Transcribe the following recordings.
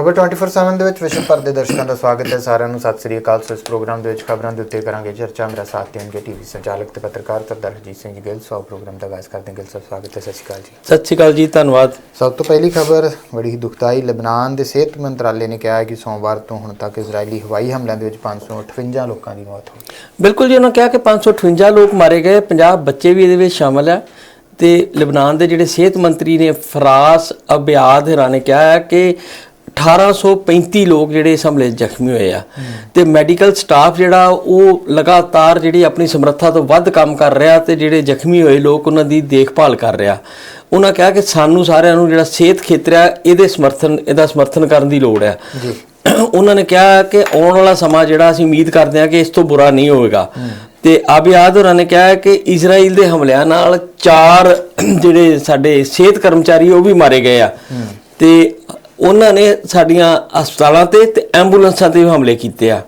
ਖਬਰ 24/7 ਦੇ ਵਿੱਚ ਵਿਸ਼ਵ ਭਰ ਦੇ ਦਰਸ਼ਕਾਂ ਦਾ ਸਵਾਗਤ ਹੈ। ਸਾਰਿਆਂ ਨੂੰ ਸਤਿ ਸ੍ਰੀ ਅਕਾਲ। ਸੋ ਇਸ ਪ੍ਰੋਗਰਾਮ ਦੇ ਵਿੱਚ ਖਬਰਾਂ ਦੇ ਉੱਤੇ ਕਰਾਂਗੇ ਚਰਚਾ। ਮੇਰਾ ਸਾਥ ਦੇਣਗੇ ਟੀਵੀ ਸੰਚਾਲਕ ਤੇ ਪੱਤਰਕਾਰ ਸਰਦਾਰ ਹਰਜੀਤ ਸਿੰਘ ਜੀ ਗਿੱਲ। ਸੋ ਪ੍ਰੋਗਰਾਮ ਦਾ ਆਗਾਜ਼ ਕਰਦੇ ਹਾਂ। ਗਿੱਲ ਸਾਹਿਬ ਸਵਾਗਤ ਹੈ। ਸਤਿ ਸ਼੍ਰੀ ਅਕਾਲ ਜੀ। ਸਤਿ ਸ਼੍ਰੀ ਅਕਾਲ ਜੀ ਧੰਨਵਾਦ। ਸਭ ਤੋਂ ਪਹਿਲੀ ਖਬਰ ਬੜੀ ਹੀ ਦੁਖਦਾਈ। ਲਬਨਾਨ ਦੇ ਸਿਹਤ ਮੰਤਰਾਲੇ ਨੇ ਕਿਹਾ ਹੈ ਕਿ ਸੋਮਵਾਰ ਤੋਂ ਹੁਣ ਤੱਕ ਇਜ਼ਰਾਈਲੀ ਹਵਾਈ ਹਮਲਿਆਂ ਦੇ ਵਿੱਚ 558 ਲੋਕਾਂ ਦੀ ਮੌਤ ਹੋਈ। ਬਿਲਕੁਲ ਜੀ ਉਹਨਾਂ ਕਿਹਾ ਕਿ 558 ਲੋਕ ਮਾਰੇ ਗਏ। 50 ਬੱਚੇ ਵੀ ਇਹਦੇ ਵਿੱਚ ਸ਼ਾਮਲ ਆ ਤੇ ਲਿਬਨਾਨ ਦੇ ਜਿਹੜੇ ਸਿਹਤ ਮੰਤਰੀ ਨੇ ਫਰਾਸ ਅਬਿਆਦ ਹਰਾ ਨੇ ਕਿਹਾ ਹੈ ਕਿ 1835 ਲੋਕ ਜਿਹੜੇ ਇਸ ਹਮਲੇ 'ਚ ਜ਼ਖਮੀ ਹੋਏ ਆ। ਤੇ ਮੈਡੀਕਲ ਸਟਾਫ ਜਿਹੜਾ ਉਹ ਲਗਾਤਾਰ ਜਿਹੜੀ ਆਪਣੀ ਸਮਰੱਥਾ ਤੋਂ ਵੱਧ ਕੰਮ ਕਰ ਰਿਹਾ ਤੇ ਜਿਹੜੇ ਜ਼ਖਮੀ ਹੋਏ ਲੋਕ ਉਹਨਾਂ ਦੀ ਦੇਖਭਾਲ ਕਰ ਰਿਹਾ। ਉਹਨਾਂ ਕਿਹਾ ਕਿ ਸਾਨੂੰ ਸਾਰਿਆਂ ਨੂੰ ਜਿਹੜਾ ਸਿਹਤ ਖੇਤਰ ਆ ਇਹਦੇ ਸਮਰਥਨ ਇਹਦਾ ਸਮਰਥਨ ਕਰਨ ਦੀ ਲੋੜ ਆ। ਉਹਨਾਂ ਨੇ ਕਿਹਾ ਕਿ ਆਉਣ ਵਾਲਾ ਸਮਾਂ ਜਿਹੜਾ ਅਸੀਂ ਉਮੀਦ ਕਰਦੇ ਹਾਂ ਕਿ ਇਸ ਤੋਂ ਬੁਰਾ ਨਹੀਂ ਹੋਵੇਗਾ। ਤੇ ਆਬਿਆਦ ਹੋਰਾਂ ਨੇ ਕਿਹਾ ਕਿ ਇਜ਼ਰਾਈਲ ਦੇ ਹਮਲਿਆਂ ਨਾਲ ਚਾਰ ਜਿਹੜੇ ਸਾਡੇ ਸਿਹਤ ਕਰਮਚਾਰੀ ਉਹ ਵੀ ਮਾਰੇ ਗਏ ਆ। ਤੇ ਉਹਨਾਂ ਨੇ ਸਾਡੀਆਂ ਹਸਪਤਾਲਾਂ ਤੇ ਤੇ ਐਂਬੂਲੈਂਸਾਂ ਤੇ ਵੀ ਹਮਲੇ ਕੀਤੇ ਆ।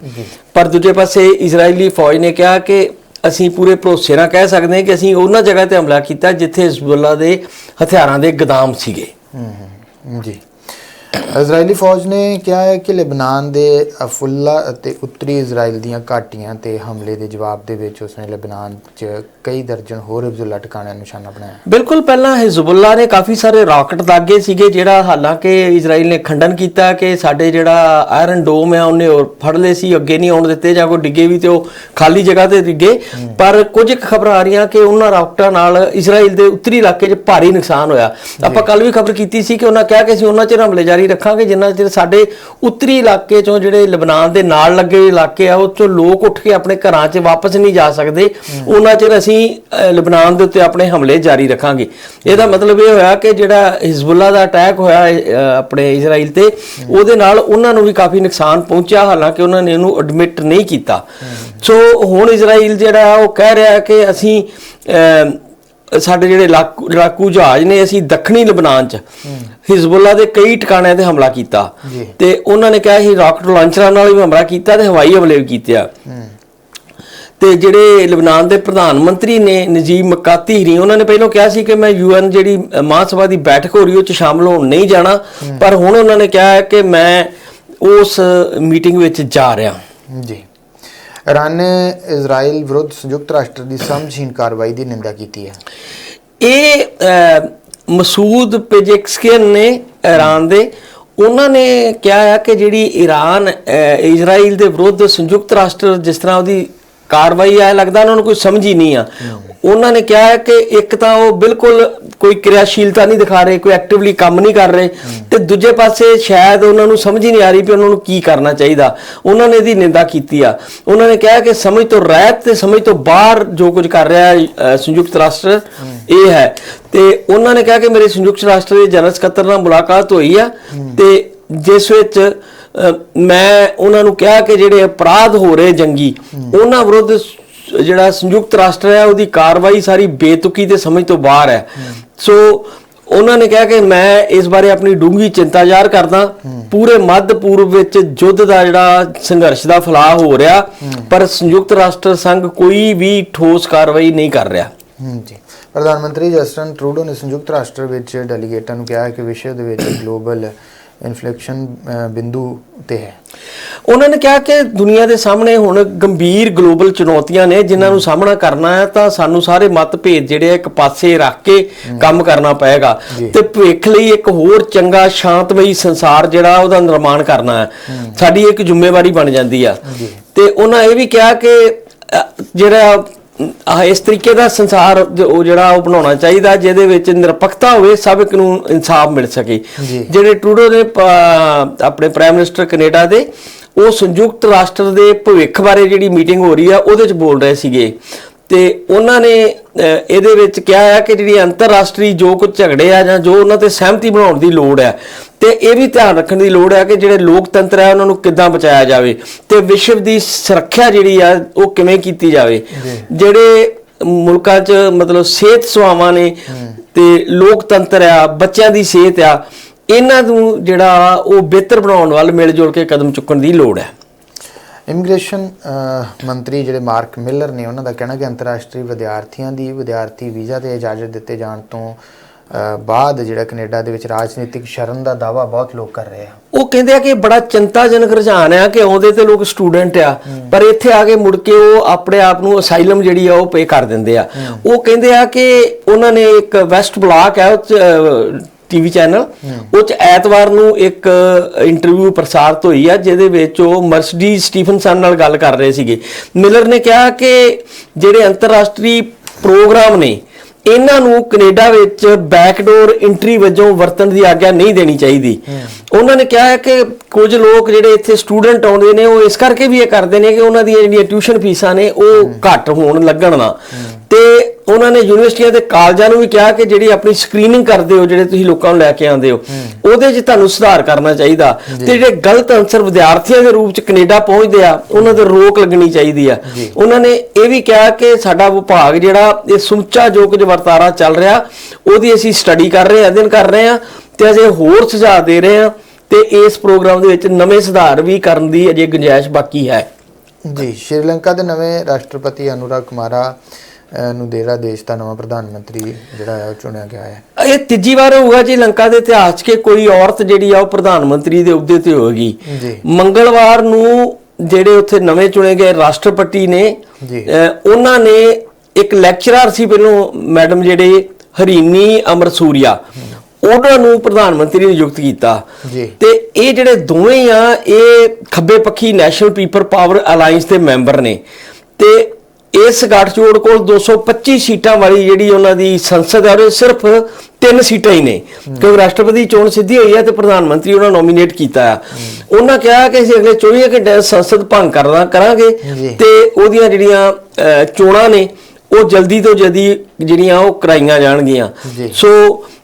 ਪਰ ਦੂਜੇ ਪਾਸੇ ਇਜ਼ਰਾਈਲੀ ਫੌਜ ਨੇ ਕਿਹਾ ਕਿ ਅਸੀਂ ਪੂਰੇ ਭਰੋਸੇ ਨਾਲ ਕਹਿ ਸਕਦੇ ਹਾਂ ਕਿ ਅਸੀਂ ਉਹਨਾਂ ਜਗ੍ਹਾ ਤੇ ਹਮਲਾ ਕੀਤਾ ਜਿੱਥੇ ਹਿਜ਼ਬੁੱਲਾ ਦੇ ਹਥਿਆਰਾਂ ਦੇ ਗਦਾਮ ਸੀਗੇ। ਜੀ। ਇਜ਼ਰਾਈਲੀ ਫੌਜ ਨੇ ਕਿਹਾ ਹੈ ਕਿ ਲਬਨਾਨ ਦੇ ਅਫੁੱਲਾ ਅਤੇ ਉੱਤਰੀ ਇਜ਼ਰਾਈਲ ਦੀਆਂ ਘਾਟੀਆਂ ਤੇ ਹਮਲੇ ਦੇ ਜਵਾਬ ਦੇ ਵਿੱਚ ਉਸਨੇ ਲਬਨਾਨ 'ਚ ਕਈ ਦਰਜਨ ਹੋਰ ਹਿਜ਼ਬੁੱਲਾ ਟਿਕਾਣਿਆਂ ਨੂੰ ਨਿਸ਼ਾਨਾ ਬਣਾਇਆ। ਬਿਲਕੁਲ ਪਹਿਲਾਂ ਹਿਜ਼ਬੁੱਲਾ ਨੇ ਕਾਫੀ ਸਾਰੇ ਰਾਕਟ ਦਾਗੇ ਸੀਗੇ ਜਿਹੜਾ ਹਾਲਾਂਕਿ ਇਜ਼ਰਾਈਲ ਨੇ ਖੰਡਨ ਕੀਤਾ ਕਿ ਸਾਡੇ ਜਿਹੜਾ ਆਇਰਨ ਡੋਮ ਆ ਉਹਨੇ ਹੋਰ ਫੜ ਲਏ ਸੀ ਅੱਗੇ ਨਹੀਂ ਆਉਣ ਦਿੱਤੇ ਜਾਂ ਕੋਈ ਡਿੱਗੇ ਵੀ ਤੇ ਉਹ ਖਾਲੀ ਜਗ੍ਹਾ ਤੇ ਡਿੱਗੇ। ਪਰ ਕੁਝ ਕੁ ਖਬਰਾਂ ਆ ਰਹੀਆਂ ਕਿ ਉਹਨਾਂ ਰਾਕਟਾਂ ਨਾਲ ਇਜ਼ਰਾਈਲ ਦੇ ਉੱਤਰੀ ਇਲਾਕੇ 'ਚ ਭਾਰੀ ਨੁਕਸਾਨ ਹੋਇਆ। ਆਪਾਂ ਕੱਲ ਵੀ ਖਬਰ ਕੀਤੀ ਸੀ ਕਿ ਉਹਨਾਂ ਕਿਹਾ ਕਿ ਅਸੀਂ ਉਹਨਾਂ 'ਚ ਹਮਲੇ ਜਾਰੀ ਰੱਖਾਂਗੇ ਜਿੰਨਾ ਚਿਰ ਸਾਡੇ ਉੱਤਰੀ ਇਲਾਕੇ 'ਚੋਂ ਜਿਹੜੇ ਲਬਨਾਨ ਦੇ ਨਾਲ ਲੱਗੇ ਇਲਾਕੇ ਆ ਉਹ 'ਚੋਂ ਲੋਕ ਉੱਠ ਕੇ ਆਪਣੇ ਘਰਾਂ 'ਚ ਵਾਪਸ ਨਹੀਂ ਜਾ ਸਕਦੇ। ਉਹਨਾਂ ਚਿਰ ਅਸੀਂ ਲਬਨਾਨ ਦੇ ਉੱਤੇ ਆਪਣੇ ਹਮਲੇ ਜਾਰੀ ਰੱਖਾਂਗੇ। ਇਹਦਾ ਮਤਲਬ ਇਹ ਹੋਇਆ ਕਿ ਜਿਹੜਾ ਹਿਜ਼ਬੁੱਲਾ ਦਾ ਅਟੈਕ ਹੋਇਆ ਆਪਣੇ ਇਜ਼ਰਾਈਲ ਤੇ ਉਹਦੇ ਨਾਲ ਉਹਨਾਂ ਨੂੰ ਵੀ ਕਾਫੀ ਨੁਕਸਾਨ ਪਹੁੰਚਿਆ ਹਾਲਾਂਕਿ ਉਹਨਾਂ ਨੇ ਇਹਨੂੰ ਐਡਮਿਟ ਨਹੀਂ ਕੀਤਾ। ਸੋ ਹੁਣ ਇਜ਼ਰਾਈਲ ਜਿਹੜਾ ਉਹ ਕਹਿ ਰਿਹਾ ਕਿ ਅਸੀਂ ਸਾਡੇ ਜਿਹੜੇ ਲੜਾਕੂ ਜਹਾਜ਼ ਨੇ ਅਸੀਂ ਦੱਖਣੀ ਲਬਨਾਨ ਚ ਹਿਜ਼ਬੁੱਲਾ ਦੇ ਕਈ ਟਿਕਾਣਿਆਂ ਤੇ ਹਮਲਾ ਕੀਤਾ। ਤੇ ਉਹਨਾਂ ਨੇ ਕਿਹਾ ਸੀ ਰਾਕਟ ਲਾਂਚਰਾਂ ਨਾਲ ਵੀ ਹਮਲਾ ਕੀਤਾ ਤੇ ਹਵਾਈ ਹਮਲੇ ਵੀ ਕੀਤੇ ਆ। ਤੇ ਜਿਹੜੇ ਲਬਨਾਨ ਦੇ ਪ੍ਰਧਾਨ ਮੰਤਰੀ ਨੇ ਨਜੀਬ ਮਕਾਤੀ ਹਰੀ ਉਹਨਾਂ ਨੇ ਪਹਿਲਾਂ ਕਿਹਾ ਸੀ ਕਿ ਮੈਂ ਯੂਐਨ ਜਿਹੜੀ ਮਹਾਸਭਾ ਦੀ ਬੈਠਕ ਹੋ ਰਹੀ ਉਹ ਚ ਸ਼ਾਮਲ ਹੋਣ ਨਹੀਂ ਜਾਣਾ। ਪਰ ਹੁਣ ਉਹਨਾਂ ਨੇ ਕਿਹਾ ਹੈ ਕਿ ਮੈਂ ਉਸ ਮੀਟਿੰਗ ਵਿੱਚ ਜਾ ਰਿਹਾ। ਜੀ। ਇਰਾਨ ਨੇ ਇਜ਼ਰਾਈਲ ਵਿਰੁੱਧ ਸੰਯੁਕਤ ਰਾਸ਼ਟਰ ਦੀ ਸਮਝਹੀਨ ਕਾਰਵਾਈ ਦੀ ਨਿੰਦਾ ਕੀਤੀ ਹੈ। ਇਹ ਮਸੂਦ ਪੇਜੈਕਸਕੀਅਨ ਨੇ ਈਰਾਨ ਦੇ, ਉਹਨਾਂ ਨੇ ਕਿਹਾ ਹੈ ਕਿ ਜਿਹੜੀ ਈਰਾਨ ਇਜ਼ਰਾਈਲ ਦੇ ਵਿਰੁੱਧ ਸੰਯੁਕਤ ਰਾਸ਼ਟਰ ਜਿਸ ਤਰ੍ਹਾਂ ਉਹਦੀ ਕਾਰਵਾਈ ਆ ਲੱਗਦਾ ਉਹਨਾਂ ਨੂੰ ਕੋਈ ਸਮਝ ਹੀ ਨਹੀਂ ਆ। ਉਹਨਾਂ ਨੇ ਕਿਹਾ ਹੈ ਕਿ ਇੱਕ ਤਾਂ ਉਹ ਬਿਲਕੁਲ ਕੋਈ ਕਿਰਿਆਸ਼ੀਲਤਾ ਨਹੀਂ ਦਿਖਾ ਰਹੇ ਕੋਈ ਐਕਟਿਵਲੀ ਕੰਮ ਨਹੀਂ ਕਰ ਰਹੇ ਤੇ ਦੂਜੇ ਪਾਸੇ ਸ਼ਾਇਦ ਉਹਨਾਂ ਨੂੰ ਸਮਝ ਹੀ ਨਹੀਂ ਆ ਰਹੀ ਕਿ ਉਹਨਾਂ ਨੂੰ ਕੀ ਕਰਨਾ ਚਾਹੀਦਾ। ਉਹਨਾਂ ਨੇ ਇਹਦੀ ਨਿੰਦਾ ਕੀਤੀ ਆ। ਉਹਨਾਂ ਨੇ ਕਿਹਾ ਕਿ ਸਮਝ ਤੋਂ ਰਹਿਤ ਤੇ ਸਮਝ ਤੋਂ ਬਾਹਰ ਜੋ ਕੁਝ ਕਰ ਰਿਹਾ ਹੈ, ਸੰਯੁਕਤ ਰਾਸ਼ਟਰ ਇਹ ਹੈ। ਤੇ ਉਹਨਾਂ ਨੇ ਕਿਹਾ ਕਿ ਮੇਰੇ ਸੰਯੁਕਤ ਰਾਸ਼ਟਰ ਦੇ ਜਨਰਲ ਸਕੱਤਰ ਨਾਲ ਮੁਲਾਕਾਤ ਹੋਈ ਆ ਤੇ ਜਿਸ ਵਿੱਚ ਮੈਂ ਉਹਨਾਂ ਨੂੰ ਕਿਹਾ ਕਿ ਜਿਹੜੇ ਅਪਰਾਧ ਹੋ ਰਹੇ ਜੰਗੀ, ਉਹਨਾਂ ਵਿਰੁੱਧ ਜਿਹੜਾ ਸੰਯੁਕਤ ਰਾਸ਼ਟਰ ਹੈ, ਉਹਦੀ ਕਾਰਵਾਈ ਸਾਰੀ ਬੇਤੁਕੀ ਤੇ ਸਮਝ ਤੋਂ ਬਾਹਰ ਹੈ। ਸੋ ਉਹਨਾਂ ਨੇ ਕਿਹਾ ਕਿ ਮੈਂ ਇਸ ਬਾਰੇ ਆਪਣੀ ਡੂੰਘੀ ਚਿੰਤਾ ਜ਼ਾਹਰ ਕਰਦਾ। ਪੂਰੇ ਮੱਧ ਪੂਰਬ ਵਿੱਚ ਯੁੱਧ ਦਾ ਜਿਹੜਾ ਸੰਘਰਸ਼ ਦਾ ਫਲਾਹ ਹੋ ਰਿਹਾ, ਪਰ ਸੰਯੁਕਤ ਰਾਸ਼ਟਰ ਸੰਘ ਕੋਈ ਵੀ ਠੋਸ ਕਾਰਵਾਈ ਨਹੀਂ ਕਰ ਰਿਹਾ। ਜੀ। ਪ੍ਰਧਾਨ ਮੰਤਰੀ ਜਸਟਨ ਟਰੂਡੋ ਨੇ ਸੰਯੁਕਤ ਰਾਸ਼ਟਰ ਵਿੱਚ ਡੈਲੀਗੇਟਾਂ ਨੂੰ ਕਿਹਾ ਕਿ ਵਿਸ਼ਵ ਦੇ ਵਿੱਚ ਗਲੋਬਲ ਇਨਫਲੇਕਸ਼ਨ ਬਿੰਦੂ ਤੇ ਹੈ। ਉਹਨਾਂ ਨੇ ਕਿਹਾ ਕਿ ਦੁਨੀਆ ਦੇ ਸਾਹਮਣੇ ਹੁਣ ਗੰਭੀਰ ਗਲੋਬਲ ਚੁਣੌਤੀਆਂ ਨੇ ਜਿਨ੍ਹਾਂ ਨੂੰ ਸਾਹਮਣਾ ਕਰਨਾ ਹੈ ਤਾਂ ਸਾਨੂੰ ਸਾਰੇ ਮਤਭੇਦ ਜਿਹੜੇ ਇੱਕ ਪਾਸੇ ਰੱਖ ਕੇ ਕੰਮ ਕਰਨਾ ਪਏਗਾ। ਤੇ ਭਵਿੱਖ ਲਈ ਇੱਕ ਹੋਰ ਚੰਗਾ ਸ਼ਾਂਤਮਈ ਸੰਸਾਰ ਜਿਹੜਾ ਉਹਦਾ ਨਿਰਮਾਣ ਕਰਨਾ ਹੈ। ਸਾਡੀ ਇੱਕ ਜ਼ਿੰਮੇਵਾਰੀ ਬਣ ਜਾਂਦੀ ਆ। ਤੇ ਉਹਨਾਂ ਇਹ ਵੀ ਕਿਹਾ ਕਿ ਜਿਹੜਾ ਆਹ ਇਸ ਤਰੀਕੇ ਦਾ ਸੰਸਾਰ ਉਹ ਜਿਹੜਾ ਉਹ ਬਣਾਉਣਾ ਚਾਹੀਦਾ ਜਿਹਦੇ ਵਿੱਚ ਨਿਰਪੱਖਤਾ ਹੋਵੇ ਸਭ ਇੱਕ ਨੂੰ ਇਨਸਾਫ ਮਿਲ ਸਕੇ। ਜਿਹੜੇ ਟਰੂਡੋ ਨੇ ਆਪਣੇ ਪ੍ਰਾਈਮ ਮਿਨਿਸਟਰ ਕੈਨੇਡਾ ਦੇ ਉਹ ਸੰਯੁਕਤ ਰਾਸ਼ਟਰ ਦੇ ਭਵਿੱਖ ਬਾਰੇ ਜਿਹੜੀ ਮੀਟਿੰਗ ਹੋ ਰਹੀ ਆ ਉਹਦੇ ਚ ਬੋਲ ਰਹੇ ਸੀਗੇ ਤੇ ਉਹਨਾਂ ਨੇ ਇਹਦੇ ਵਿੱਚ ਕਿਹਾ ਹੈ ਕਿ ਜਿਹੜੀ ਅੰਤਰਰਾਸ਼ਟਰੀ ਜੋ ਕੁਝ ਝਗੜੇ ਆ ਜਾਂ ਜੋ ਉਹਨਾਂ ਤੇ ਸਹਿਮਤੀ ਬਣਾਉਣ ਦੀ ਲੋੜ ਹੈ ਤੇ ਇਹ ਵੀ ਧਿਆਨ ਰੱਖਣ ਦੀ ਲੋੜ ਹੈ ਕਿ ਜਿਹੜੇ ਲੋਕਤੰਤਰ ਹੈ ਉਹਨਾਂ ਨੂੰ ਕਿੱਦਾਂ ਬਚਾਇਆ ਜਾਵੇ ਤੇ ਵਿਸ਼ਵ ਦੀ ਸੁਰੱਖਿਆ ਜਿਹੜੀ ਆ ਉਹ ਕਿਵੇਂ ਕੀਤੀ ਜਾਵੇ। ਜਿਹੜੇ ਮੁਲਕਾਂ 'ਚ ਮਤਲਬ ਸਿਹਤ ਸੇਵਾਵਾਂ ਨੇ ਤੇ ਲੋਕਤੰਤਰ ਆ ਬੱਚਿਆਂ ਦੀ ਸਿਹਤ ਆ ਇਹਨਾਂ ਨੂੰ ਜਿਹੜਾ ਉਹ ਬਿਹਤਰ ਬਣਾਉਣ ਵੱਲ ਮਿਲ ਜੁਲ ਕੇ ਕਦਮ ਚੁੱਕਣ ਦੀ ਲੋੜ ਹੈ ਇਮੀਗ੍ਰੇਸ਼ਨ ਮੰਤਰੀ ਜਿਹੜੇ ਮਾਰਕ ਮਿਲਰ ਨੇ ਉਹਨਾਂ ਦਾ ਕਹਿਣਾ ਕਿ ਅੰਤਰਰਾਸ਼ਟਰੀ ਵਿਦਿਆਰਥੀਆਂ ਦੀ ਵਿਦਿਆਰਥੀ ਵੀਜ਼ਾ ਤੇ ਇਜਾਜ਼ਤ ਦਿੱਤੇ ਜਾਣ ਤੋਂ ਬਾਅਦ ਜਿਹੜਾ ਕੈਨੇਡਾ ਦੇ ਵਿੱਚ ਰਾਜਨੀਤਿਕ ਸ਼ਰਨ ਦਾ ਦਾਵਾ ਬਹੁਤ ਲੋਕ ਕਰ ਰਹੇ ਆ। ਉਹ ਕਹਿੰਦੇ ਆ ਕਿ ਬੜਾ ਚਿੰਤਾਜਨਕ ਰੁਝਾਨ ਆ ਕਿ ਆਉਂਦੇ ਤੇ ਲੋਕ ਸਟੂਡੈਂਟ ਆ ਪਰ ਇੱਥੇ ਆ ਕੇ ਮੁੜ ਕੇ ਉਹ ਆਪਣੇ ਆਪ ਨੂੰ ਅਸਾਈਲਮ ਜਿਹੜੀ ਆ ਉਹ ਪੇ ਕਰ ਦਿੰਦੇ ਆ। ਉਹ ਕਹਿੰਦੇ ਆ ਕਿ ਉਹਨਾਂ ਨੇ ਇੱਕ ਵੈਸਟ ਬਲਾਕ ਹੈ ਉਹ ਟੀਵੀ ਚੈਨਲ। ਉਹ ਚ ਐਤਵਾਰ ਨੂੰ ਇੱਕ ਇੰਟਰਵਿਊ ਪ੍ਰਸਾਰਿਤ ਹੋਈ ਆ, ਜਿਹਦੇ ਵਿੱਚ ਉਹ ਮਰਸਡੀ ਸਟੀਫਨਸਨ ਨਾਲ ਗੱਲ ਕਰ ਰਹੇ ਸੀਗੇ। ਮਿਲਰ ਨੇ ਕਿਹਾ ਕਿ ਜਿਹੜੇ ਅੰਤਰਰਾਸ਼ਟਰੀ ਪ੍ਰੋਗਰਾਮ ਨੇ, ਇਹਨਾਂ ਨੂੰ ਕੈਨੇਡਾ ਵਿੱਚ ਬੈਕਡੋਰ ਐਂਟਰੀ ਵਜੋਂ ਵਰਤਣ ਦੀ ਆਗਿਆ ਨਹੀਂ ਦੇਣੀ ਚਾਹੀਦੀ। ਉਹਨਾਂ ਨੇ ਕਿਹਾ ਹੈ ਕਿ ਕੁਝ ਲੋਕ ਜਿਹੜੇ ਇੱਥੇ ਸਟੂਡੈਂਟ ਆਉਂਦੇ ਨੇ, ਉਹ ਇਸ ਕਰਕੇ ਵੀ ਇਹ ਕਰਦੇ ਨੇ ਕਿ ਉਹਨਾਂ ਦੀਆਂ ਜਿਹੜੀਆਂ ਟਿਊਸ਼ਨ ਫੀਸਾਂ ਨੇ, ਉਹ ਘੱਟ ਹੋਣ ਲੱਗਣ ਨਾ। ਤੇ ਉਹਨਾਂ ਨੇ ਯੂਨੀਵਰਸਿਟੀਆਂ ਤੇ ਕਾਲਜਾਂ ਨੂੰ ਵੀ ਕਿਹਾ ਕਿ ਜਿਹੜੀ ਆਪਣੀ ਸਕਰੀਨਿੰਗ ਕਰਦੇ ਹੋ ਜਿਹੜੇ ਤੁਸੀਂ ਲੋਕਾਂ ਨੂੰ ਲੈ ਕੇ ਆਉਂਦੇ ਹੋ ਉਹਦੇ 'ਚ ਤੁਹਾਨੂੰ ਸੁਧਾਰ ਕਰਨਾ ਚਾਹੀਦਾ। ਤੇ ਜਿਹੜੇ ਗਲਤ ਅਨਸਰ ਵਿਦਿਆਰਥੀਆਂ ਦੇ ਰੂਪ 'ਚ ਕੈਨੇਡਾ ਪਹੁੰਚਦੇ ਆ ਉਹਨਾਂ ਤੇ ਰੋਕ ਲੱਗਣੀ ਚਾਹੀਦੀ ਆ। ਉਹਨਾਂ ਨੇ ਇਹ ਵੀ ਕਿਹਾ ਕਿ ਸਾਡਾ ਵਿਭਾਗ ਜਿਹੜਾ ਇਹ ਸਮੁੱਚਾ ਜੋ ਕੁਝ ਵਰਤਾਰਾ ਚੱਲ ਰਿਹਾ ਉਹਦੀ ਅਸੀਂ ਸਟੱਡੀ ਕਰ ਰਹੇ ਹਾਂ ਅਧਿਐਨ ਕਰ ਰਹੇ ਹਾਂ ਤੇ ਅਸੀਂ ਹੋਰ ਸੁਝਾਅ ਦੇ ਰਹੇ ਹਾਂ ਤੇ ਇਸ ਪ੍ਰੋਗਰਾਮ ਦੇ ਵਿੱਚ ਨਵੇਂ ਸੁਧਾਰ ਵੀ ਕਰਨ ਦੀ ਅਜੇ ਗੁੰਜਾਇਸ਼ ਬਾਕੀ ਹੈ। ਜੀ ਸ਼੍ਰੀਲੰਕਾ ਦੇ ਨਵੇਂ ਰਾਸ਼ਟਰਪਤੀ ਅਨੁਰਾਗ ਕੁਮਾਰਾ ਨੂੰ ਦੇਰਾ ਦੇਸ਼ ਦਾ ਨਵਾਂ ਪ੍ਰਧਾਨ ਮੰਤਰੀ ਜਿਹੜਾ ਹੈ ਉਹ ਚੁਣਿਆ ਗਿਆ ਹੈ। ਇਹ ਤੀਜੀ ਵਾਰ ਹੋਊਗਾ ਜੀ ਲੰਕਾ ਦੇ ਇਤਿਹਾਸ 'ਚ ਕਿ ਕੋਈ ਔਰਤ ਜਿਹੜੀ ਆ ਉਹ ਪ੍ਰਧਾਨ ਮੰਤਰੀ ਦੇ ਅਹੁਦੇ ਤੇ ਹੋਏਗੀ। ਮੰਗਲਵਾਰ ਨੂੰ ਜਿਹੜੇ ਉੱਥੇ ਨਵੇਂ ਚੁਣੇ ਗਏ ਰਾਸ਼ਟਰਪਤੀ ਨੇ ਉਹਨਾਂ ਨੇ ਇੱਕ ਲੈਕਚਰਰ ਸੀ ਪਹਿਲੋਂ ਮੈਡਮ ਜਿਹੜੇ ਹਰੀਨੀ ਅਮਰਸੂਰੀਆ ਉਹਨਾਂ ਨੂੰ ਪ੍ਰਧਾਨ ਮੰਤਰੀ ਨਿਯੁਕਤ ਕੀਤਾ। ਜੀ। ਤੇ ਇਹ ਜਿਹੜੇ ਦੋਵੇਂ ਆ ਇਹ ਖੱਬੇ ਪੱਖੀ ਨੈਸ਼ਨਲ ਪੀਪਲ ਪਾਵਰ ਅਲਾਈਅੰਸ ਦੇ ਮੈਂਬਰ ਨੇ। ਤੇ ਇਸ ਗੱਠਜੋੜ ਕੋਲ 225 ਸੀਟਾਂ ਵਾਲੀ ਜਿਹੜੀ ਉਹਨਾਂ ਦੀ ਸੰਸਦ ਹੈ ਉਹ ਸਿਰਫ ਤਿੰਨ ਸੀਟਾਂ ਹੀ ਨੇ ਕਿਉਂਕਿ ਰਾਸ਼ਟਰਪਤੀ ਚੋਣ ਸਿੱਧੀ ਹੋਈ ਹੈ ਤੇ ਪ੍ਰਧਾਨ ਮੰਤਰੀ ਉਹਨਾਂ ਨੋਮੀਨੇਟ ਕੀਤਾ ਆ ਉਹਨਾਂ ਕਿਹਾ ਕਿ ਅਸੀਂ ਅਗਲੇ 24 ਘੰਟੇ ਸੰਸਦ ਭੰਗ ਕਰਨਾ ਕਰਾਂਗੇ। ਤੇ ਉਹਦੀਆਂ ਜਿਹੜੀਆਂ ਚੋਣਾਂ ਨੇ ਉਹ ਜਲਦੀ ਤੋਂ ਜਲਦੀ ਜਿਹੜੀਆਂ ਉਹ ਕਰਾਈਆਂ ਜਾਣਗੀਆਂ। ਸੋ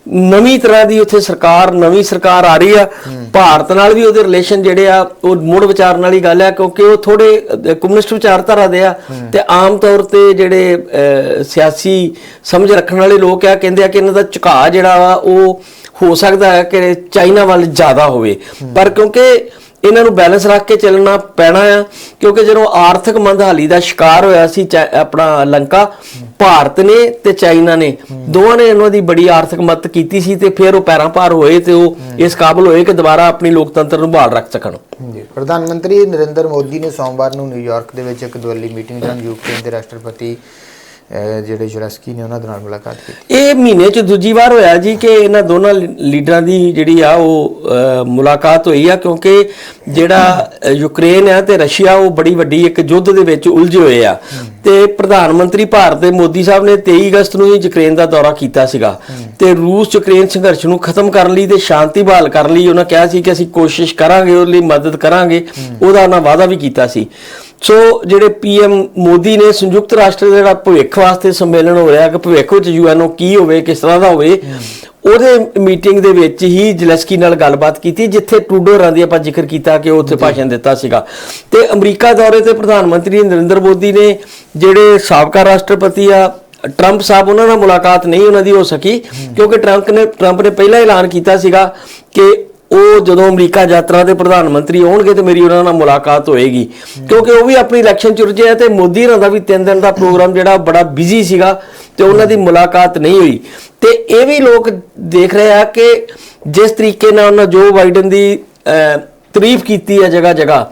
ਨਵੀਂ ਤਰ੍ਹਾਂ ਦੀ ਉੱਥੇ ਸਰਕਾਰ ਨਵੀਂ ਸਰਕਾਰ ਆ ਰਹੀ ਆ। ਭਾਰਤ ਨਾਲ ਵੀ ਉਹਦੇ ਰਿਲੇਸ਼ਨ ਜਿਹੜੇ ਆ ਉਹ ਮੁੜ ਵਿਚਾਰਨ ਵਾਲੀ ਗੱਲ ਆ ਕਿਉਂਕਿ ਉਹ ਥੋੜੇ ਕਮਿਊਨਿਸਟ ਵਿਚਾਰਧਾਰਾ ਦੇ ਆ। ਤੇ ਆਮ ਤੌਰ ਤੇ ਜਿਹੜੇ ਸਿਆਸੀ ਸਮਝ ਰੱਖਣ ਵਾਲੇ ਲੋਕ ਆ ਕਹਿੰਦੇ ਆ ਕਿ ਇਹਨਾਂ ਦਾ ਝੁਕਾਅ ਜਿਹੜਾ ਵਾ ਉਹ ਹੋ ਸਕਦਾ ਹੈ ਕਿ ਚਾਈਨਾ ਵੱਲ ਜ਼ਿਆਦਾ ਹੋਵੇ। ਪਰ ਕਿਉਂਕਿ ਇਹਨਾਂ ਨੂੰ ਬੈਲੈਂਸ ਰੱਖ ਕੇ ਚੱਲਣਾ ਪੈਣਾ ਆ, ਕਿਉਂਕਿ ਜਦੋਂ ਆਰਥਿਕ ਮੰਦਹਾਲੀ ਦਾ ਸ਼ਿਕਾਰ ਹੋਇਆ ਸੀ ਆਪਣਾ ਲੰਕਾ, ਭਾਰਤ ਨੇ ਤੇ ਚਾਈਨਾ ਨੇ, ਦੋਵਾਂ ਨੇ ਇਹਨਾਂ ਦੀ ਬੜੀ ਆਰਥਿਕ ਮਦਦ ਕੀਤੀ ਸੀ ਤੇ ਫਿਰ ਉਹ ਪੈਰਾਂ ਭਾਰ ਹੋਏ ਤੇ ਉਹ ਇਸ ਕਾਬਲ ਹੋਏ ਕਿ ਦੁਬਾਰਾ ਆਪਣੀ ਲੋਕਤੰਤਰ ਨੂੰ ਬਹਾਲ ਰੱਖ ਸਕਣ। ਜੀ, ਪ੍ਰਧਾਨ ਮੰਤਰੀ ਨਰਿੰਦਰ ਮੋਦੀ ਨੇ ਸੋਮਵਾਰ ਨੂੰ ਨਿਊਯਾਰਕ ਦੇ ਵਿੱਚ ਇੱਕ ਦੁਵੱਲੀ ਮੀਟਿੰਗ ਦੌਰਾਨ ਯੂਕਰੇਨ ਦੇ ਰਾਸ਼ਟਰਪਤੀ ਜਿਹੜੇ ਜ਼ੈਲੈਂਸਕੀ ਨੇ ਉਹਨਾਂ ਦੇ ਨਾਲ ਮੁਲਾਕਾਤ ਕੀਤੀ। ਇਹ ਮਹੀਨੇ ਚ ਦੂਜੀ ਵਾਰ ਹੋਇਆ ਜੀ ਕਿ ਇਹਨਾਂ ਦੋਨਾਂ ਲੀਡਰਾਂ ਦੀ ਜਿਹੜੀ ਆ ਉਹ ਮੁਲਾਕਾਤ ਹੋਈ ਆ ਕਿਉਂਕਿ ਜਿਹੜਾ ਯੂਕਰੇਨ ਆ ਤੇ ਰਸ਼ੀਆ ਉਹ ਬੜੀ ਵੱਡੀ ਇੱਕ ਯੁੱਧ ਦੇ ਵਿੱਚ ਉਲਝੇ ਹੋਏ ਆ। ਤੇ ਪ੍ਰਧਾਨ ਮੰਤਰੀ ਭਾਰਤ ਦੇ ਮੋਦੀ ਸਾਹਿਬ ਨੇ 23 ਅਗਸਤ ਨੂੰ ਹੀ ਯੂਕਰੇਨ ਦਾ ਦੌਰਾ ਕੀਤਾ ਸੀਗਾ। ਤੇ ਰੂਸ ਯੂਕਰੇਨ ਸੰਘਰਸ਼ ਨੂੰ ਖਤਮ ਕਰਨ ਲਈ ਤੇ ਸ਼ਾਂਤੀ ਬਹਾਲ ਕਰਨ ਲਈ ਉਹਨਾਂ ਕਿਹਾ ਸੀ ਕਿ ਅਸੀਂ ਕੋਸ਼ਿਸ਼ ਕਰਾਂਗੇ, ਉਹਦੇ ਲਈ ਮਦਦ ਕਰਾਂਗੇ। ਉਹਦਾ ਉਹਨਾਂ ਵਾਅਦਾ ਵੀ ਕੀਤਾ ਸੀ। ਸੋ ਜਿਹੜੇ ਪੀਐਮ ਮੋਦੀ ਨੇ ਸੰਯੁਕਤ ਰਾਸ਼ਟਰ ਦੇ ਜਿਹੜਾ ਭਵਿੱਖ ਵਾਸਤੇ ਸੰਮੇਲਨ ਹੋ ਰਿਹਾ ਕਿ ਭਵਿੱਖ ਵਿੱਚ ਯੂਐਨਓ ਕੀ ਹੋਵੇ ਕਿਸ ਤਰ੍ਹਾਂ ਦਾ ਹੋਵੇ ਉਹਦੇ ਮੀਟਿੰਗ ਦੇ ਵਿੱਚ ਹੀ ਜਲੈਸਕੀ ਨਾਲ ਗੱਲਬਾਤ ਕੀਤੀ ਜਿੱਥੇ ਟਰੂਡੋ ਰਾਂ ਦੀ ਆਪਾਂ ਜ਼ਿਕਰ ਕੀਤਾ ਕਿ ਉਹ ਉੱਥੇ ਭਾਸ਼ਣ ਦਿੱਤਾ ਸੀਗਾ। ਤੇ ਅਮਰੀਕਾ ਦੌਰੇ ਤੇ ਪ੍ਰਧਾਨ ਮੰਤਰੀ ਨਰਿੰਦਰ ਮੋਦੀ ਨੇ ਜਿਹੜੇ ਸਾਬਕਾ ਰਾਸ਼ਟਰਪਤੀ ਆ ਟਰੰਪ ਸਾਹਿਬ ਉਹਨਾਂ ਨਾਲ ਮੁਲਾਕਾਤ ਨਹੀਂ ਉਹਨਾਂ ਦੀ ਹੋ ਸਕੀ ਕਿਉਂਕਿ ਟਰੰਪ ਨੇ ਟਰੰਪ ਨੇ ਪਹਿਲਾਂ ਐਲਾਨ ਕੀਤਾ ਸੀਗਾ ਕਿ ਉਹ ਜਦੋਂ ਅਮਰੀਕਾ ਯਾਤਰਾ ਦੇ ਪ੍ਰਧਾਨ ਮੰਤਰੀ ਆਉਣਗੇ ਤੇ ਮੇਰੀ ਉਹਨਾਂ ਨਾਲ ਮੁਲਾਕਾਤ ਹੋਏਗੀ। ਕਿਉਂਕਿ ਉਹ ਵੀ ਆਪਣੀ ਇਲੈਕਸ਼ਨ ਚ ਰੁੱਝੇ ਆ ਤੇ ਮੋਦੀ ਹੋਰਾਂ ਦਾ ਵੀ ਤਿੰਨ ਦਿਨ ਦਾ ਪ੍ਰੋਗਰਾਮ ਜਿਹੜਾ ਬੜਾ ਬਿਜ਼ੀ ਸੀਗਾ ਤੇ ਉਹਨਾਂ ਦੀ ਮੁਲਾਕਾਤ ਨਹੀਂ ਹੋਈ। ਤੇ ਇਹ ਵੀ ਲੋਕ ਦੇਖ ਰਹੇ ਆ ਕਿ ਜਿਸ ਤਰੀਕੇ ਨਾਲ ਉਹਨਾਂ ਜੋ ਬਾਈਡਨ ਦੀ ਤਾਰੀਫ ਕੀਤੀ ਹੈ ਜਗ੍ਹਾ ਜਗ੍ਹਾ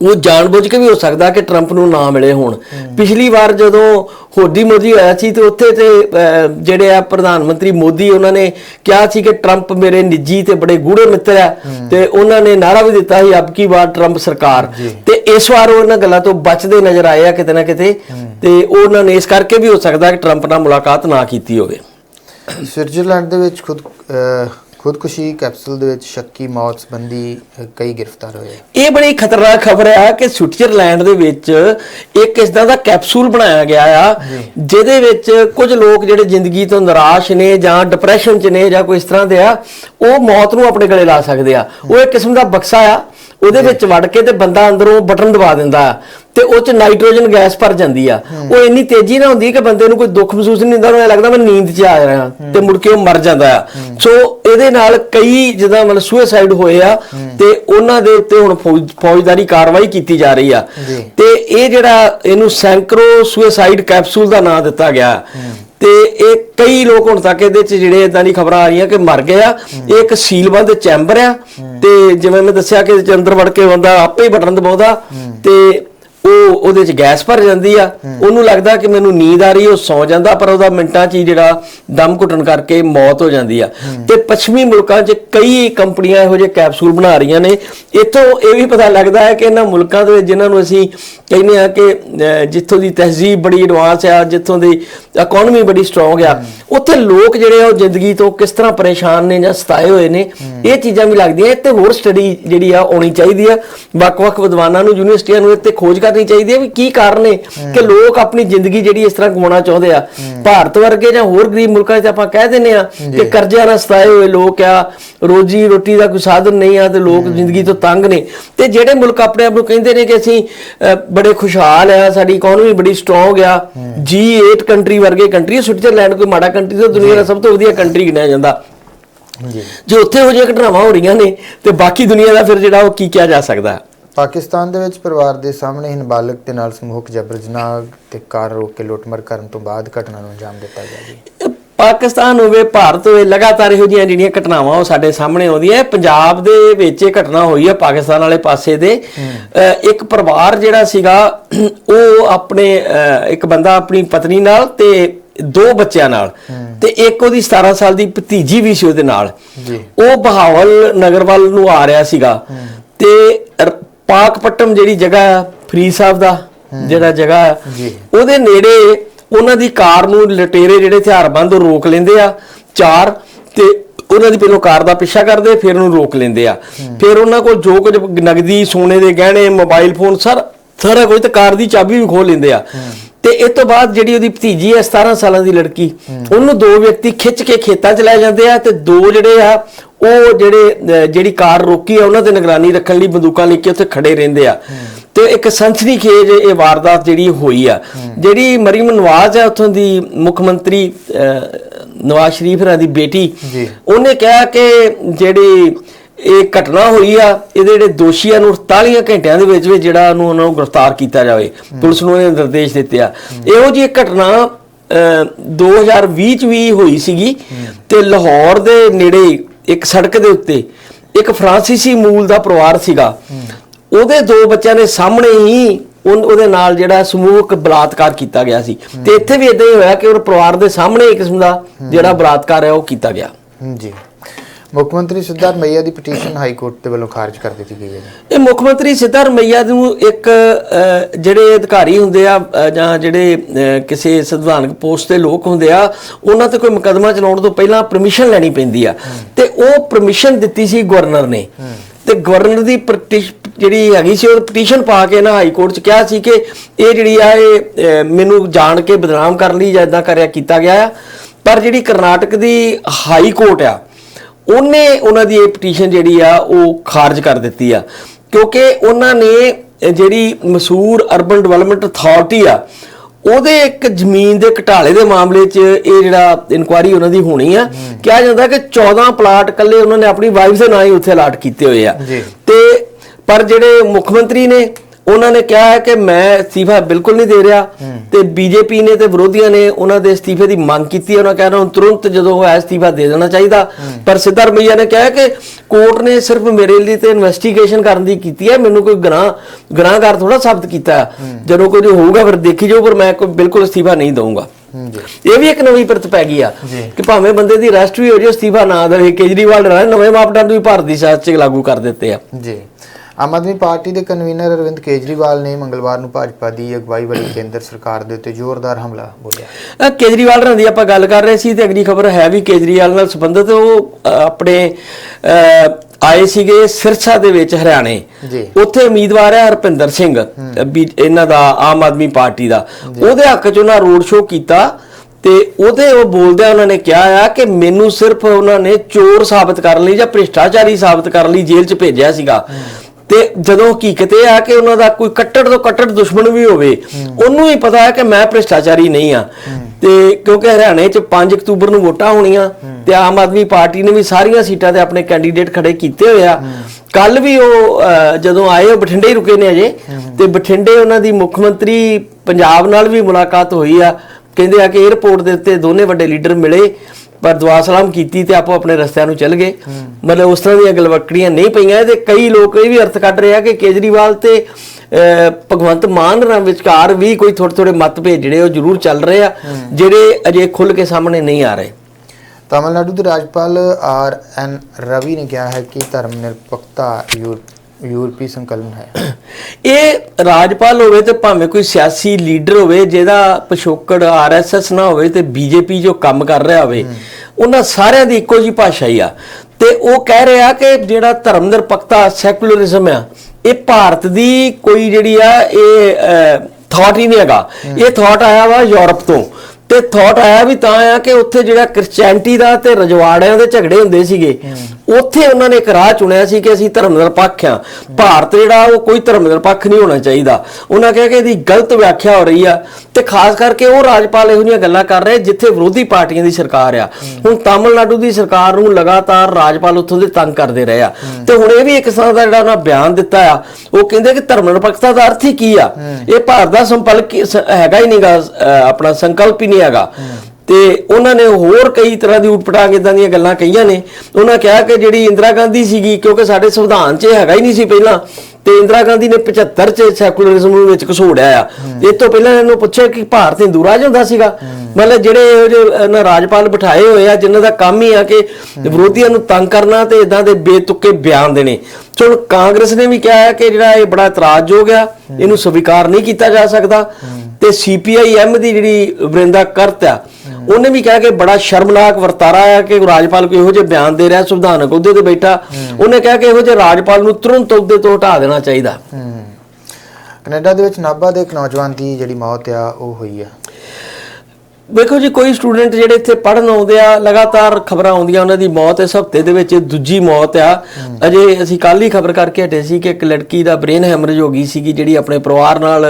ਉਹ ਜਾਣਬੁੱਝ ਕੇ ਵੀ ਹੋ ਸਕਦਾ ਕਿ ਟਰੰਪ ਨੂੰ ਨਾ ਮਿਲੇ ਹੁਣ। ਪਿਛਲੀ ਵਾਰ ਜਦੋਂ ਹੋਦੀ ਮੋਦੀ ਹੋਇਆ ਸੀ ਤੇ ਉੱਥੇ ਤੇ ਜਿਹੜੇ ਆ ਪ੍ਰਧਾਨ ਮੰਤਰੀ ਮੋਦੀ ਉਹਨਾਂ ਨੇ ਕਿਹਾ ਸੀ ਕਿ ਟਰੰਪ ਮੇਰੇ ਨਿੱਜੀ ਤੇ ਬੜੇ ਗੂੜੇ ਮਿੱਤਰ ਆ ਤੇ ਉਹਨਾਂ ਨੇ ਨਾਰਾ ਵੀ ਦਿੱਤਾ ਸੀ ਅਬ ਕੀ ਵਾਰ ਟਰੰਪ ਸਰਕਾਰ। ਤੇ ਇਸ ਵਾਰ ਉਹ ਇਹਨਾਂ ਗੱਲਾਂ ਤੋਂ ਬਚਦੇ ਨਜ਼ਰ ਆਏ ਆ ਕਿਤੇ ਨਾ ਕਿਤੇ ਤੇ ਉਹਨਾਂ ਨੇ ਇਸ ਕਰਕੇ ਵੀ ਹੋ ਸਕਦਾ ਕਿ ਟਰੰਪ ਨਾਲ ਮੁਲਾਕਾਤ ਨਾ ਕੀਤੀ ਹੋਵੇ। ਸਵਿਟਜ਼ਰਲੈਂਡ ਦੇ ਵਿੱਚ ਖੁਦ ਖੁਦਕੁਸ਼ੀ ਕੈਪਸੂਲ ਦੇ ਵਿੱਚ ਸ਼ੱਕੀ ਮੌਤ ਸੰਬੰਧੀ ਕਈ ਗ੍ਰਿਫਤਾਰ ਹੋਏ ਇਹ ਬੜੀ ਖਤਰਨਾਕ ਖਬਰ ਹੈ ਕਿ ਸਵਿਟਜ਼ਰਲੈਂਡ ਦੇ ਵਿੱਚ ਇੱਕ ਇਸ ਤਰ੍ਹਾਂ ਦਾ ਕੈਪਸੂਲ ਬਣਾਇਆ ਗਿਆ ਆ ਜਿਹਦੇ ਵਿੱਚ ਕੁਝ ਲੋਕ ਜਿਹੜੇ ਜ਼ਿੰਦਗੀ ਤੋਂ ਨਿਰਾਸ਼ ਨੇ ਜਾਂ ਡਿਪਰੈਸ਼ਨ 'ਚ ਨੇ ਜਾਂ ਕੋਈ ਇਸ ਤਰ੍ਹਾਂ ਦੇ ਆ ਉਹ ਮੌਤ ਨੂੰ ਆਪਣੇ ਗਲੇ ਲਾ ਸਕਦੇ ਆ। ਉਹ ਇੱਕ ਕਿਸਮ ਦਾ ਬਕਸਾ ਆ ਉਹਦੇ ਵਿੱਚ ਵੜ ਕੇ ਤੇ ਬੰਦਾ ਅੰਦਰੋਂ ਬਟਨ ਦਬਾ ਦਿੰਦਾ ਤੇ ਉਹ ਚ ਨਾਈਟ੍ਰੋਜਨ ਗੈਸ ਭਰ ਜਾਂਦੀ ਆ। ਉਹ ਇੰਨੀ ਤੇਜ਼ੀ ਨਾਲ ਹੁੰਦੀ ਕਿ ਬੰਦੇ ਨੂੰ ਕੋਈ ਦੁੱਖ ਮਹਿਸੂਸ ਨਹੀਂ ਹੁੰਦਾ ਉਹਨੂੰ ਲੱਗਦਾ ਮੈਂ ਨੀਂਦ 'ਚ ਆ ਰਿਹਾ ਤੇ ਮੁੜ ਕੇ ਉਹ ਮਰ ਜਾਂਦਾ ਆ ਸੋ ਇਹਦੇ ਨਾਲ ਕਈ ਜਿੱਦਾਂ ਮਤਲਬ ਸੁਸਾਈਡ ਹੋਏ ਆ ਤੇ ਉਹਨਾਂ ਦੇ ਉੱਤੇ ਹੁਣ ਫੌਜ- ਫੌਜਦਾਰੀ ਕਾਰਵਾਈ ਕੀਤੀ ਜਾ ਰਹੀ ਆ। ਤੇ ਇਹ ਜਿਹੜਾ ਇਹਨੂੰ ਸੈਂਕਰੋ ਸੁਸਾਈਡ ਕੈਪਸੂਲ ਦਾ ਨਾਮ ਦਿੱਤਾ ਗਿਆ। ਤੇ ਇਹ ਕਈ ਲੋਕ ਹੁਣ ਤੱਕ ਇਹਦੇ ਚ ਜਿਹੜੇ ਇਦਾਂ ਦੀ ਖਬਰਾਂ ਆ ਰਹੀਆਂ ਕਿ ਮਰ ਗਏ ਆ। ਇਹ ਇੱਕ ਸੀਲਬੰਦ ਚੈਂਬਰ ਆ। ਤੇ ਜਿਵੇਂ ਮੈਂ ਦੱਸਿਆ ਕਿ ਇਹਦੇ ਅੰਦਰ ਵੜ ਕੇ ਬੰਦਾ ਆਪੇ ਹੀ ਬਟਨ ਦਬਾਉਂਦਾ। ਤੇ ਉਹ ਉਹਦੇ ਚ ਗੈਸ ਭਰ ਜਾਂਦੀ ਆ। ਉਹਨੂੰ ਲੱਗਦਾ ਕਿ ਮੈਨੂੰ ਨੀਂਦ ਆ ਰਹੀ, ਉਹ ਸੌ ਜਾਂਦਾ, ਪਰ ਉਹਦਾ ਮਿੰਟਾਂ 'ਚ ਹੀ ਜਿਹੜਾ ਦਮ ਘੁੱਟਣ ਕਰਕੇ ਮੌਤ ਹੋ ਜਾਂਦੀ ਆ। ਤੇ ਪੱਛਮੀ ਮੁਲਕਾਂ 'ਚ ਕਈ ਕੰਪਨੀਆਂ ਇਹੋ ਜਿਹੇ ਕੈਪਸੂਲ ਬਣਾ ਰਹੀਆਂ ਨੇ। ਇੱਥੋਂ ਇਹ ਵੀ ਪਤਾ ਲੱਗਦਾ ਹੈ ਕਿ ਇਹਨਾਂ ਮੁਲਕਾਂ ਦੇ ਵਿੱਚ ਜਿਨ੍ਹਾਂ ਨੂੰ ਅਸੀਂ ਕਹਿੰਦੇ ਆ ਕਿ ਜਿੱਥੋਂ ਦੀ ਤਹਿਜ਼ੀਬ ਬੜੀ ਐਡਵਾਂਸ ਆ ਜਿੱਥੋਂ ਦੀ ਇਕਨੋਮੀ ਬੜੀ ਸਟਰੋਂਗ ਆ ਉੱਥੇ ਲੋਕ ਜਿਹੜੇ ਆ ਉਹ ਜ਼ਿੰਦਗੀ ਤੋਂ ਕਿਸ ਤਰ੍ਹਾਂ ਪਰੇਸ਼ਾਨ ਨੇ ਜਾਂ ਸਤਾਏ ਹੋਏ ਨੇ ਇਹ ਚੀਜ਼ਾਂ ਵੀ ਲੱਗਦੀਆਂ ਤੇ ਹੋਰ ਸਟੱਡੀ ਜਿਹੜੀ ਆ ਆਉਣੀ ਚਾਹੀਦੀ ਆ। ਵੱਖ-ਵੱਖ ਵਿਦਵਾਨਾਂ ਨੂੰ ਯੂਨੀਵਰਸਿਟੀਆਂ ਨੂੰ ਤੇ ਖੋਜ ਕਰਨੀ ਚਾਹੀਦੀ ਹੈ ਵੀ ਕੀ ਕਾਰਨ ਨੇ ਕਿ ਲੋਕ ਆਪਣੀ ਜ਼ਿੰਦਗੀ ਜਿਹੜੀ ਇਸ ਤਰ੍ਹਾਂ ਗਵਾਉਣਾ ਚਾਹੁੰਦੇ ਆ। ਭਾਰਤ ਵਰਗੇ ਜਾਂ ਹੋਰ ਗਰੀਬ ਮੁਲਕਾਂ 'ਚ ਆਪਾਂ ਕਹਿ ਦਿੰਦੇ ਆ ਕਿ ਕਰਜ਼ਿਆਂ ਨਾਲ ਸਤਾਏ ਹੋਏ ਲੋਕ ਆ ਰੋਜੀ ਰੋਟੀ ਦਾ ਕੋਈ ਸਾਧਨ ਨਹੀਂ ਆ ਤੇ ਲੋਕ ਜ਼ਿੰਦਗੀ ਤੋਂ ਤੰਗ ਨੇ। ਤੇ ਜਿਹੜੇ ਮੁਲਕ ਆਪਣੇ ਆਪ ਨੂੰ ਕਹਿੰਦੇ ਨੇ ਕਿ ਅਸੀਂ ਬੜੇ ਖੁਸ਼ਹਾਲ ਆ ਸਾਡੀ ਇਕਨੋਮੀ ਬੜੀ ਸਟਰੋਂਗ ਆ। G8 ਕੰਟਰੀ ਵਰਗੇ ਕੰਟਰੀ ਸਵਿਟਜ਼ਰਲੈਂਡ ਕੋਈ ਮਾੜਾ ਕੰਟਰੀ ਤਾਂ ਦੁਨੀਆ ਦਾ ਸਭ ਤੋਂ ਵਧੀਆ ਕੰਟਰੀ ਗਿਣਿਆ ਜਾਂਦਾ। ਜੀ। ਜੇ ਉੱਥੇ ਹੋ ਜਿਹੀਆਂ ਘਟਨਾਵਾਂ ਹੋ ਰਹੀਆਂ ਨੇ ਤੇ ਬਾਕੀ ਦੁਨੀਆ ਦਾ ਫਿਰ ਜਿਹੜਾ ਉਹ ਕੀ ਕਿਹਾ ਜਾ ਸਕਦਾ? ਪਾਕਿਸਤਾਨ ਦੇ ਵਿੱਚ ਪਰਿਵਾਰ ਦੇ ਸਾਹਮਣੇ ਹੀ ਨਾਬਾਲਗ ਦੇ ਨਾਲ ਸਮੂਹਕ ਜਬਰ ਜਨਾਹ ਤੇ ਕਾਰ ਰੋਕ ਕੇ ਲੁੱਟਮਰ ਕਰਨ ਤੋਂ ਬਾਅਦ ਘਟਨਾ ਨੂੰ ਅੰਜਾਮ ਦਿੱਤਾ ਗਿਆ ਜੀ। ਪਾਕਿਸਤਾਨ ਹੋਵੇ ਭਾਰਤ ਹੋਵੇ ਲਗਾਤਾਰ ਇਹੋ ਜਿਹੀਆਂ ਜਿਹੜੀਆਂ ਘਟਨਾਵਾਂ ਉਹ ਸਾਡੇ ਸਾਹਮਣੇ ਆਉਂਦੀਆਂ ਪੰਜਾਬ ਦੇ ਵਿੱਚ ਇਹ ਘਟਨਾ ਹੋਈ ਹੈ ਪਾਕਿਸਤਾਨ ਵਾਲੇ ਪਾਸੇ ਦੇ। ਇੱਕ ਪਰਿਵਾਰ ਜਿਹੜਾ ਸੀਗਾ ਉਹ ਆਪਣੇ ਇੱਕ ਬੰਦਾ ਆਪਣੀ ਪਤਨੀ ਨਾਲ ਤੇ ਦੋ ਬੱਚਿਆਂ ਨਾਲ। ਤੇ ਇੱਕ ਉਹਦੀ 17 ਸਾਲ ਦੀ ਭਤੀਜੀ ਵੀ ਸੀ ਉਹਦੇ ਨਾਲ। ਉਹ ਬਹਾਵਲ ਨਗਰ ਵੱਲ ਨੂੰ ਆ ਰਿਹਾ ਸੀਗਾ। ਤੇ ਪਾਕਪਟਮ ਜਿਹੜੀ ਜਗ੍ਹਾ ਫਰੀਦ ਸਾਹਿਬ ਦਾ ਜਿਹੜਾ ਜਗ੍ਹਾ। ਉਹਦੇ ਨੇੜੇ ਉਹਨਾਂ ਦੀ ਕਾਰ ਨੂੰ ਲਟੇਰੇ ਜਿਹੜੇ ਹਥਿਆਰਬੰਦ ਉਹ ਰੋਕ ਲੈਂਦੇ ਆ, ਚਾਰ, ਤੇ ਉਹਨਾਂ ਦੀ ਪਹਿਲੋਂ ਕਾਰ ਦਾ ਪਿੱਛਾ ਕਰਦੇ, ਫਿਰ ਉਹਨੂੰ ਰੋਕ ਲੈਂਦੇ ਆ। ਫਿਰ ਉਹਨਾਂ ਕੋਲ ਜੋ ਕੁਝ ਨਗਦੀ, ਸੋਨੇ ਦੇ ਗਹਿਣੇ ਮੋਬਾਈਲ ਫੋਨ ਸਰ, ਸਾਰਾ ਕੁਝ ਤੇ ਕਾਰ ਦੀ ਚਾਬੀ ਵੀ ਖੋਹ ਲੈਂਦੇ ਆ। ਤੇ ਇਸ ਤੋਂ ਬਾਅਦ ਜਿਹੜੀ ਉਹਦੀ ਭਤੀਜੀ ਹੈ 17 ਸਾਲਾਂ ਦੀ ਲੜਕੀ, ਉਹਨੂੰ ਦੋ ਵਿਅਕਤੀ ਖਿੱਚ ਕੇ ਖੇਤਾਂ 'ਚ ਲੈ ਜਾਂਦੇ ਆ ਤੇ ਦੋ ਜਿਹੜੇ ਆ, ਉਹ ਜਿਹੜੇ ਜਿਹੜੀ ਕਾਰ ਰੋਕੀ ਆ, ਉਹਨਾਂ ਤੇ ਨਿਗਰਾਨੀ ਰੱਖਣ ਲਈ ਬੰਦੂਕਾਂ ਲੈ ਕੇ ਉੱਥੇ ਖੜੇ ਰਹਿੰਦੇ ਆ। ਤੇ ਇੱਕ ਸੰਸਨੀਖੇਜ ਇਹ ਵਾਰਦਾਤ ਜਿਹੜੀ ਹੋਈ ਆ। ਜਿਹੜੀ ਮਰੀਮ ਨਵਾਜ਼ ਹੈ ਉੱਥੋਂ ਦੀ ਮੁੱਖ ਮੰਤਰੀ ਨਵਾਜ਼ ਸ਼ਰੀਫ ਰਾਂ ਦੀ ਬੇਟੀ ਜੀ। ਉਹਨੇ ਕਿਹਾ ਕਿ ਜਿਹੜੀ ਇਹ ਘਟਨਾ ਹੋਈ ਆ ਇਹਦੇ ਜਿਹੜੇ ਦੋਸ਼ੀਆਂ ਨੂੰ 48 ਘੰਟਿਆਂ ਦੇ ਵਿੱਚ ਵਿੱਚ ਜਿਹੜਾ ਉਹਨੂੰ ਉਹਨਾਂ ਨੂੰ ਗ੍ਰਿਫਤਾਰ ਕੀਤਾ ਜਾਵੇ। ਪੁਲਿਸ ਨੂੰ ਇਹ ਨਿਰਦੇਸ਼ ਦਿੱਤੇ ਆ। ਇਹੋ ਇੱਕ ਘਟਨਾ ਅਹ, 2020 ਚ ਵੀ ਹੋਈ ਸੀਗੀ। ਤੇ ਲਾਹੌਰ ਦੇ ਨੇੜੇ ਇੱਕ ਸੜਕ ਦੇ ਉੱਤੇ ਇੱਕ ਫਰਾਂਸੀਸੀ ਮੂਲ ਦਾ ਪਰਿਵਾਰ ਸੀਗਾ। ਉਹਦੇ ਦੋ ਬੱਚਿਆਂ ਦੇ ਸਾਹਮਣੇ ਹੀ ਉਹਦੇ ਨਾਲ ਜਿਹੜਾ ਸਮੂਹਕ ਬਲਾਤਕਾਰ ਕੀਤਾ ਗਿਆ ਸੀ। ਤੇ ਇੱਥੇ ਵੀ ਇਦਾਂ ਹੀ ਹੋਇਆ ਕਿ ਉਹ ਪਰਿਵਾਰ ਦੇ ਸਾਹਮਣੇ ਇੱਕ ਕਿਸਮ ਦਾ ਜਿਹੜਾ ਬਲਾਤਕਾਰ ਹੈ ਉਹ ਕੀਤਾ ਗਿਆ। ਜੀ। ਮੁੱਖ ਮੰਤਰੀ ਸਿੱਧਾਰਥ ਮਈਆ ਦੀ ਪਟੀਸ਼ਨ ਹਾਈ ਕੋਰਟ ਦੇ ਵੱਲੋਂ ਖਾਰਜ ਕਰ ਦਿੱਤੀ ਗਈ ਹੈ ਇਹ ਮੁੱਖ ਮੰਤਰੀ ਸਿੱਧਾਰਥ ਮਈਆ ਨੂੰ ਇੱਕ ਜਿਹੜੇ ਅਧਿਕਾਰੀ ਹੁੰਦੇ ਆ ਜਾਂ ਜਿਹੜੇ ਕਿਸੇ ਸੰਵਿਧਾਨਕ ਪੋਸਟ ਤੇ ਲੋਕ ਹੁੰਦੇ ਆ ਉਹਨਾਂ ਤੇ ਕੋਈ ਮੁਕਦਮਾ ਚਲਾਉਣ ਤੋਂ ਪਹਿਲਾਂ ਪਰਮਿਸ਼ਨ ਲੈਣੀ ਪੈਂਦੀ ਆ। ਤੇ ਉਹ ਪਰਮਿਸ਼ਨ ਦਿੱਤੀ ਸੀ ਗਵਰਨਰ ਨੇ। ਤੇ ਗਵਰਨਰ ਦੀ ਪਟੀਸ਼- ਜਿਹੜੀ ਹੈਗੀ ਸੀ, ਉਹ ਪਟੀਸ਼ਨ ਪਾ ਕੇ ਨਾ ਹਾਈ ਕੋਰਟ ਚ ਕਿਹਾ ਸੀ ਕਿ ਇਹ ਜਿਹੜੀ ਆ, ਇਹ ਮੈਨੂੰ ਜਾਣ ਕੇ ਬਦਨਾਮ ਕਰਨ ਲਈ ਜਾਂ ਇਦਾਂ ਕਰਿਆ, ਕੀਤਾ ਗਿਆ ਆ। ਪਰ ਜਿਹੜੀ ਕਰਨਾਟਕ ਦੀ ਹਾਈ ਕੋਰਟ ਆ, ਉਹਨੇ ਉਹਨਾਂ ਦੀ ਇਹ ਪਟੀਸ਼ਨ ਜਿਹੜੀ ਆ, ਉਹ ਖਾਰਜ ਕਰ ਦਿੱਤੀ ਆ। ਕਿਉਂਕਿ ਉਹਨਾਂ ਨੇ ਜਿਹੜੀ ਮਸੂਰ ਅਰਬਨ ਡਿਵੈਲਪਮੈਂਟ ਅਥਾਰਟੀ ਆ ਉਹਦੇ ਇੱਕ ਜ਼ਮੀਨ ਦੇ ਘਟਾਲੇ ਦੇ ਮਾਮਲੇ 'ਚ ਇਹ ਜਿਹੜਾ ਇਨਕੁਆਇਰੀ ਉਹਨਾਂ ਦੀ ਹੋਣੀ ਆ ਕਿਹਾ ਜਾਂਦਾ ਕਿ 14 ਪਲਾਟ ਕੱਲੇ ਉਹਨਾਂ ਨੇ ਆਪਣੀ ਵਾਈਫ ਦੇ ਨਾਂ ਹੀ ਉੱਥੇ ਅਲਾਟ ਕੀਤੇ ਹੋਏ ਆ। ਤੇ ਪਰ ਜਿਹੜੇ ਮੁੱਖ ਮੰਤਰੀ ਨੇ ਉਹਨਾਂ ਨੇ ਕਿਹਾ ਹੈ ਕਿ ਮੈਂ ਅਸਤੀਫਾ ਬਿਲਕੁਲ ਨਹੀਂ ਦੇ ਰਿਹਾ ਤੇ ਬੀਜੇਪੀ ਨੇ ਤੇ ਵਿਰੋਧੀਆਂ ਨੇ ਉਹਨਾਂ ਦੇ ਅਸਤੀਫੇ ਦੀ ਮੰਗ ਕੀਤੀ ਹੈ। ਉਹਨਾਂ ਕਹਿੰਦਾ ਹੁਣ ਤੁਰੰਤ ਜਦੋਂ ਹੋਇਆ ਅਸਤੀਫਾ ਦੇ ਦੇਣਾ ਚਾਹੀਦਾ। ਪਰ ਸਿੱਧਾਰਥ ਮਈਆ ਨੇ ਕਿਹਾ ਕਿ ਕੋਰਟ ਨੇ ਸਿਰਫ ਮੇਰੇ ਲਈ ਤੇ ਇਨਵੈਸਟੀਗੇਸ਼ਨ ਕਰਨ ਦੀ ਕੀਤੀ ਹੈ। ਮੈਨੂੰ ਕੋਈ ਗੁਨਾਹ ਗੁਨਾਹਗਾਰ ਥੋੜਾ ਸਾਬਤ ਕੀਤਾ। ਜਦੋਂ ਕੋਈ ਹੋਊਗਾ ਫਿਰ ਦੇਖੀ ਜਾਓ ਪਰ ਮੈਂ ਕੋਈ ਬਿਲਕੁਲ ਅਸਤੀਫਾ ਨਹੀਂ ਦਊਂਗਾ। ਜੀ। ਇਹ ਵੀ ਇੱਕ ਨਵੀਂ ਪ੍ਰਤ ਪੈ ਗਈ ਆ ਜੀ। ਕਿ ਭਾਵੇਂ ਬੰਦੇ ਦੀ ਅਰੈਸਟ ਵੀ ਹੋ ਜਾਏ ਅਸਤੀਫਾ ਨਾ ਦੇਵੇ ਕੇਜਰੀਵਾਲ ਨੇ ਨਵੇਂ ਮਾਪਦੰਡ ਵੀ ਭਾਰਤ ਦੀ ਸਿਆਸਤ 'ਚ ਲਾਗੂ ਕਰ ਦਿੱਤੇ ਆ। ਜੀ। ਆਮ ਆਦਮੀ ਪਾਰਟੀ ਦੇ ਕਨਵੀਨਰ ਅਰਵਿੰਦ ਕੇਜਰੀਵਾਲ ਨੇ ਮੰਗਲਵਾਰ ਨੂੰ ਭਾਜਪਾ ਦੀ ਅਗਵਾਈ ਵਾਲੀ ਕੇਂਦਰ ਸਰਕਾਰ ਦੇ ਉੱਤੇ ਜ਼ੋਰਦਾਰ ਹਮਲਾ ਬੋਲਿਆ। ਕੇਜਰੀਵਾਲ ਰਾਂ ਦੀ ਆਪਾਂ ਗੱਲ ਕਰ ਰਹੇ ਸੀ ਤੇ ਅਗਲੀ ਖਬਰ ਹੈ ਵੀ ਕੇਜਰੀਵਾਲ ਨਾਲ ਸੰਬੰਧਿਤ ਉਹ ਆਪਣੇ ਆਏ ਸੀਗੇ ਸਿਰਸਾ ਦੇ ਵਿੱਚ ਹਰਿਆਣੇ। ਉੱਥੇ ਉਮੀਦਵਾਰ ਹੈ ਹਰਪਿੰਦਰ ਸਿੰਘ ਇਹਨਾਂ ਦਾ ਆਮ ਆਦਮੀ ਪਾਰਟੀ ਦਾ। ਉਹਦੇ ਹੱਕ 'ਚ ਉਹਨਾਂ ਰੋਡ ਸ਼ੋਅ ਕੀਤਾ ਤੇ ਉਹਦੇ ਉਹ ਬੋਲਦਿਆਂ ਉਹਨਾਂ ਨੇ ਕਿਹਾ ਆ ਕਿ ਮੈਨੂੰ ਸਿਰਫ ਉਹਨਾਂ ਨੇ ਚੋਰ ਸਾਬਤ ਕਰਨ ਲਈ ਜਾਂ ਭ੍ਰਿਸ਼ਟਾਚਾਰੀ ਸਾਬਤ ਕਰਨ ਲਈ ਜੇਲ੍ਹ 'ਚ ਭੇਜਿਆ ਸੀਗਾ। ਤੇ ਜਦੋਂ ਹਕੀਕਤ ਇਹ ਆ ਕਿ ਉਹਨਾਂ ਦਾ ਕੋਈ ਕੱਟੜ ਤੋਂ ਕੱਟੜ ਦੁਸ਼ਮਣ ਵੀ ਹੋਵੇ, ਉਹਨੂੰ ਹੀ ਪਤਾ ਹੈ ਕਿ ਮੈਂ ਭ੍ਰਿਸ਼ਟਾਚਾਰੀ ਨਹੀਂ ਆ। ਤੇ ਕਿਉਂਕਿ ਹਰਿਆਣੇ 'ਚ 5 ਅਕਤੂਬਰ ਨੂੰ ਵੋਟਾਂ ਹੋਣੀਆਂ, ਤੇ ਆਮ ਆਦਮੀ ਪਾਰਟੀ ਨੇ ਵੀ ਸਾਰੀਆਂ ਸੀਟਾਂ ਤੇ ਆਪਣੇ ਕੈਂਡੀਡੇਟ ਖੜੇ ਕੀਤੇ ਹੋਏ ਆ। ਕੱਲ ਵੀ ਉਹ ਜਦੋਂ ਆਏ, ਉਹ ਬਠਿੰਡੇ ਹੀ ਰੁਕੇ ਨੇ ਅਜੇ। ਤੇ ਬਠਿੰਡੇ ਉਹਨਾਂ ਦੀ ਮੁੱਖ ਮੰਤਰੀ ਪੰਜਾਬ ਨਾਲ ਵੀ ਮੁਲਾਕਾਤ ਹੋਈ ਆ। ਕਹਿੰਦੇ ਆ ਕਿ 에어ਪੋਰਟ ਦੇ ਉੱਤੇ ਦੋਨੇ ਵੱਡੇ ਲੀਡਰ ਮਿਲੇ। ਪਰ ਦੁਆ ਸਲਾਮ ਕੀਤੀ ਤੇ ਆਪੋ ਆਪਣੇ ਰਸਤਿਆਂ ਨੂੰ ਚੱਲ ਗਏ। ਮਤਲਬ ਉਸ ਤਰ੍ਹਾਂ ਦੀਆਂ ਗਲਵਕੜੀਆਂ ਨਹੀਂ ਪਈਆਂ ਤੇ ਕਈ ਲੋਕ ਇਹ ਵੀ ਅਰਥ ਕੱਢ ਰਹੇ ਆ ਕਿ ਕੇਜਰੀਵਾਲ ਤੇ ਭਗਵੰਤ ਮਾਨ ਨਾਲ ਵਿਚਕਾਰ ਵੀ ਕੋਈ ਥੋੜੇ ਥੋੜੇ ਮਤਭੇਦ ਜਿਹੜੇ ਉਹ ਜ਼ਰੂਰ ਚੱਲ ਰਹੇ ਆ, ਜਿਹੜੇ ਅਜੇ ਖੁੱਲ ਕੇ ਸਾਹਮਣੇ ਨਹੀਂ ਆ ਰਹੇ। ਤਾਮਿਲਨਾਡੂ ਦੇ ਰਾਜਪਾਲ ਆਰ ਐਨ ਰਵੀ ਨੇ ਕਿਹਾ ਹੈ ਕਿ ਧਰਮ ਨਿਰਪੱਖਤਾ ਯੂਰ- ਯੂਰਪੀ ਸੰਕਲਨ ਹੈ। ਇਹ ਰਾਜਪਾਲ ਹੋਵੇ ਤੇ ਭਾਵੇਂ ਕੋਈ ਸਿਆਸੀ ਲੀਡਰ ਹੋਵੇ ਜਿਹਦਾ ਪਿਛੋਕੜ ਆਰਐਸਐਸ ਨਾ ਹੋਵੇ ਤੇ ਬੀਜੇਪੀ ਜੋ ਕੰਮ ਕਰ ਰਿਹਾ ਹੋਵੇ ਉਹਨਾਂ ਸਾਰਿਆਂ ਦੀ ਇੱਕੋ ਜੀ ਭਾਸ਼ਾ ਹੀ ਆ। ਤੇ ਉਹ ਕਹਿ ਰਿਹਾ ਕਿ ਜਿਹੜਾ ਧਰਮ ਨਿਰਪੱਖਤਾ ਸੈਕੂਲਰਿਜ਼ਮ ਆ ਇਹ ਭਾਰਤ ਦੀ ਕੋਈ ਜਿਹੜੀ ਆ ਇਹ ਥਾਟ ਹੀ ਨਹੀਂ ਹੈਗਾ। ਇਹ ਥਾਟ ਆਇਆ ਵਾ ਯੂਰਪ ਤੋਂ। ਤੇ ਥਾਟ ਆਇਆ ਵੀ ਤਾਂ ਆ ਕਿ ਉੱਥੇ ਜਿਹੜਾ ਕ੍ਰਿਸਚੀਅਨਟੀ ਦਾ ਤੇ ਰਜਵਾੜਿਆਂ ਦੇ ਝਗੜੇ ਹੁੰਦੇ ਸੀਗੇ ਉੱਥੇ ਉਹਨਾਂ ਨੇ ਇੱਕ ਰਾਹ ਚੁਣਿਆ ਸੀ ਕਿ ਅਸੀਂ ਧਰਮ ਨਿਰਪੱਖ ਆ ਭਾਰਤ ਜਿਹੜਾ ਉਹ ਕੋਈ ਧਰਮ ਨਿਰਪੱਖ ਨਹੀਂ ਹੋਣਾ ਚਾਹੀਦਾ। ਉਹਨਾਂ ਕਿਹਾ ਕਿ ਇਹਦੀ ਗਲਤ ਵਿਆਖਿਆ ਹੋ ਰਹੀ ਆ ਤੇ ਖਾਸ ਕਰਕੇ ਉਹ ਰਾਜਪਾਲ ਇਹੋ ਜਿਹੀਆਂ ਗੱਲਾਂ ਕਰ ਰਹੇ ਜਿੱਥੇ ਵਿਰੋਧੀ ਪਾਰਟੀਆਂ ਦੀ ਸਰਕਾਰ ਆ। ਹੁਣ ਤਾਮਿਲਨਾਡੂ ਦੀ ਸਰਕਾਰ ਨੂੰ ਲਗਾਤਾਰ ਰਾਜਪਾਲ ਉੱਥੋਂ ਦੇ ਤੰਗ ਕਰਦੇ ਰਹੇ ਆ। ਤੇ ਹੁਣ ਇਹ ਵੀ ਇੱਕ ਕਿਸਮ ਦਾ ਜਿਹੜਾ ਉਹਨਾਂ ਬਿਆਨ ਦਿੱਤਾ ਆ ਉਹ ਕਹਿੰਦੇ ਕਿ ਧਰਮ ਨਿਰਪੱਖਤਾ ਦਾ ਅਰਥ ਹੀ ਕੀ ਆ? ਇਹ ਭਾਰਤ ਦਾ ਸੰਪਲਕ ਹੈਗਾ ਹੀ ਨਹੀਂਗਾ ਆਪਣਾ ਸੰਕਲਪ ਹੀ ਨਹੀਂ ਹੈਗਾ। ਤੇ ਉਹਨਾਂ ਨੇ ਹੋਰ ਕਈ ਤਰ੍ਹਾਂ ਦੀ ਉਟਪਟਾਂਗ ਇਦਾਂ ਦੀਆਂ ਗੱਲਾਂ ਕਹੀਆਂ ਨੇ। ਉਹਨਾਂ ਕਿਹਾ ਕਿ ਜਿਹੜੀ ਇੰਦਰਾ ਗਾਂਧੀ ਸੀਗੀ, ਕਿਉਂਕਿ ਸਾਡੇ ਸੰਵਿਧਾਨ 'ਚ ਇਹ ਹੈਗਾ ਹੀ ਨਹੀਂ ਸੀ ਪਹਿਲਾਂ ਤੇ ਇੰਦਰਾ ਗਾਂਧੀ ਨੇ 75 ਚ ਸੈਕੂਲਰਿਜ਼ਮ ਨੂੰ ਵਿੱਚ ਘਸੋੜਿਆ ਆ। ਇਹ ਤੋਂ ਪਹਿਲਾਂ ਇਹਨੂੰ ਪੁੱਛਿਆ ਕਿ ਭਾਰਤ ਹਿੰਦੂ ਰਾਜ ਹੁੰਦਾ ਸੀਗਾ। ਮਤਲਬ ਜਿਹੜੇ ਇਹੋ ਜਿਹੇ ਇਹਨਾਂ ਰਾਜਪਾਲ ਬਿਠਾਏ ਹੋਏ ਆ ਜਿਨ੍ਹਾਂ ਦਾ ਕੰਮ ਹੀ ਆ ਕਿ ਵਿਰੋਧੀਆਂ ਨੂੰ ਤੰਗ ਕਰਨਾ ਤੇ ਇਦਾਂ ਦੇ ਬੇਤੁਕੇ ਬਿਆਨ ਦੇਣੇ। ਹੁਣ ਕਾਂਗਰਸ ਨੇ ਵੀ ਕਿਹਾ ਹੈ ਕਿ ਜਿਹੜਾ ਇਹ ਬੜਾ ਇਤਰਾਜ਼ਯੋਗ ਆ ਇਹਨੂੰ ਸਵੀਕਾਰ ਨਹੀਂ ਕੀਤਾ ਜਾ ਸਕਦਾ। ਤੇ ਸੀਪੀਆਈਐਮ ਦੀ ਜਿਹੜੀ ਵਰਿੰਦਾ ਕਰਤ ਆ ਉਹਨੇ ਵੀ ਕਿਹਾ ਕਿ ਬੜਾ ਸ਼ਰਮਨਾਕ ਵਰਤਾਰਾ ਆ ਕਿ ਰਾਜਪਾਲ ਕੋਈ ਇਹੋ ਜਿਹੇ ਬਿਆਨ ਦੇ ਰਿਹਾ ਸੰਵਿਧਾਨਕ ਅਹੁਦੇ ਤੇ ਬੈਠਾ। ਉਹਨੇ ਕਿਹਾ ਕਿ ਇਹੋ ਜਿਹੇ ਰਾਜਪਾਲ ਨੂੰ ਤੁਰੰਤ ਅਹੁਦੇ ਤੋਂ ਹਟਾ ਦੇਣਾ ਚਾਹੀਦਾ। ਕੈਨੇਡਾ ਦੇ ਵਿੱਚ ਨਾਭਾ ਦੇ ਇੱਕ ਨੌਜਵਾਨ ਦੀ ਜਿਹੜੀ ਮੌਤ ਆ ਉਹ ਹੋਈ ਆ। ਵੇਖੋ ਜੀ ਕੋਈ ਸਟੂਡੈਂਟ ਜਿਹੜੇ ਇੱਥੇ ਪੜਨ ਆਉਂਦੇ ਆ ਲਗਾਤਾਰ ਖਬਰਾਂ ਆਉਂਦੀਆਂ ਉਹਨਾਂ ਦੀ ਮੌਤ ਇਸ ਹਫ਼ਤੇ ਦੇ ਵਿੱਚ ਦੂਜੀ ਮੌਤ ਆ। ਅਜੇ ਅਸੀਂ ਕੱਲ ਹੀ ਖਬਰ ਕਰਕੇ ਹਟੇ ਸੀ ਕਿ ਇੱਕ ਲੜਕੀ ਦਾ ਬ੍ਰੇਨ ਹੈਮਰੇਜ ਹੋ ਗਈ ਸੀਗੀ ਜਿਹੜੀ ਆਪਣੇ ਪਰਿਵਾਰ ਨਾਲ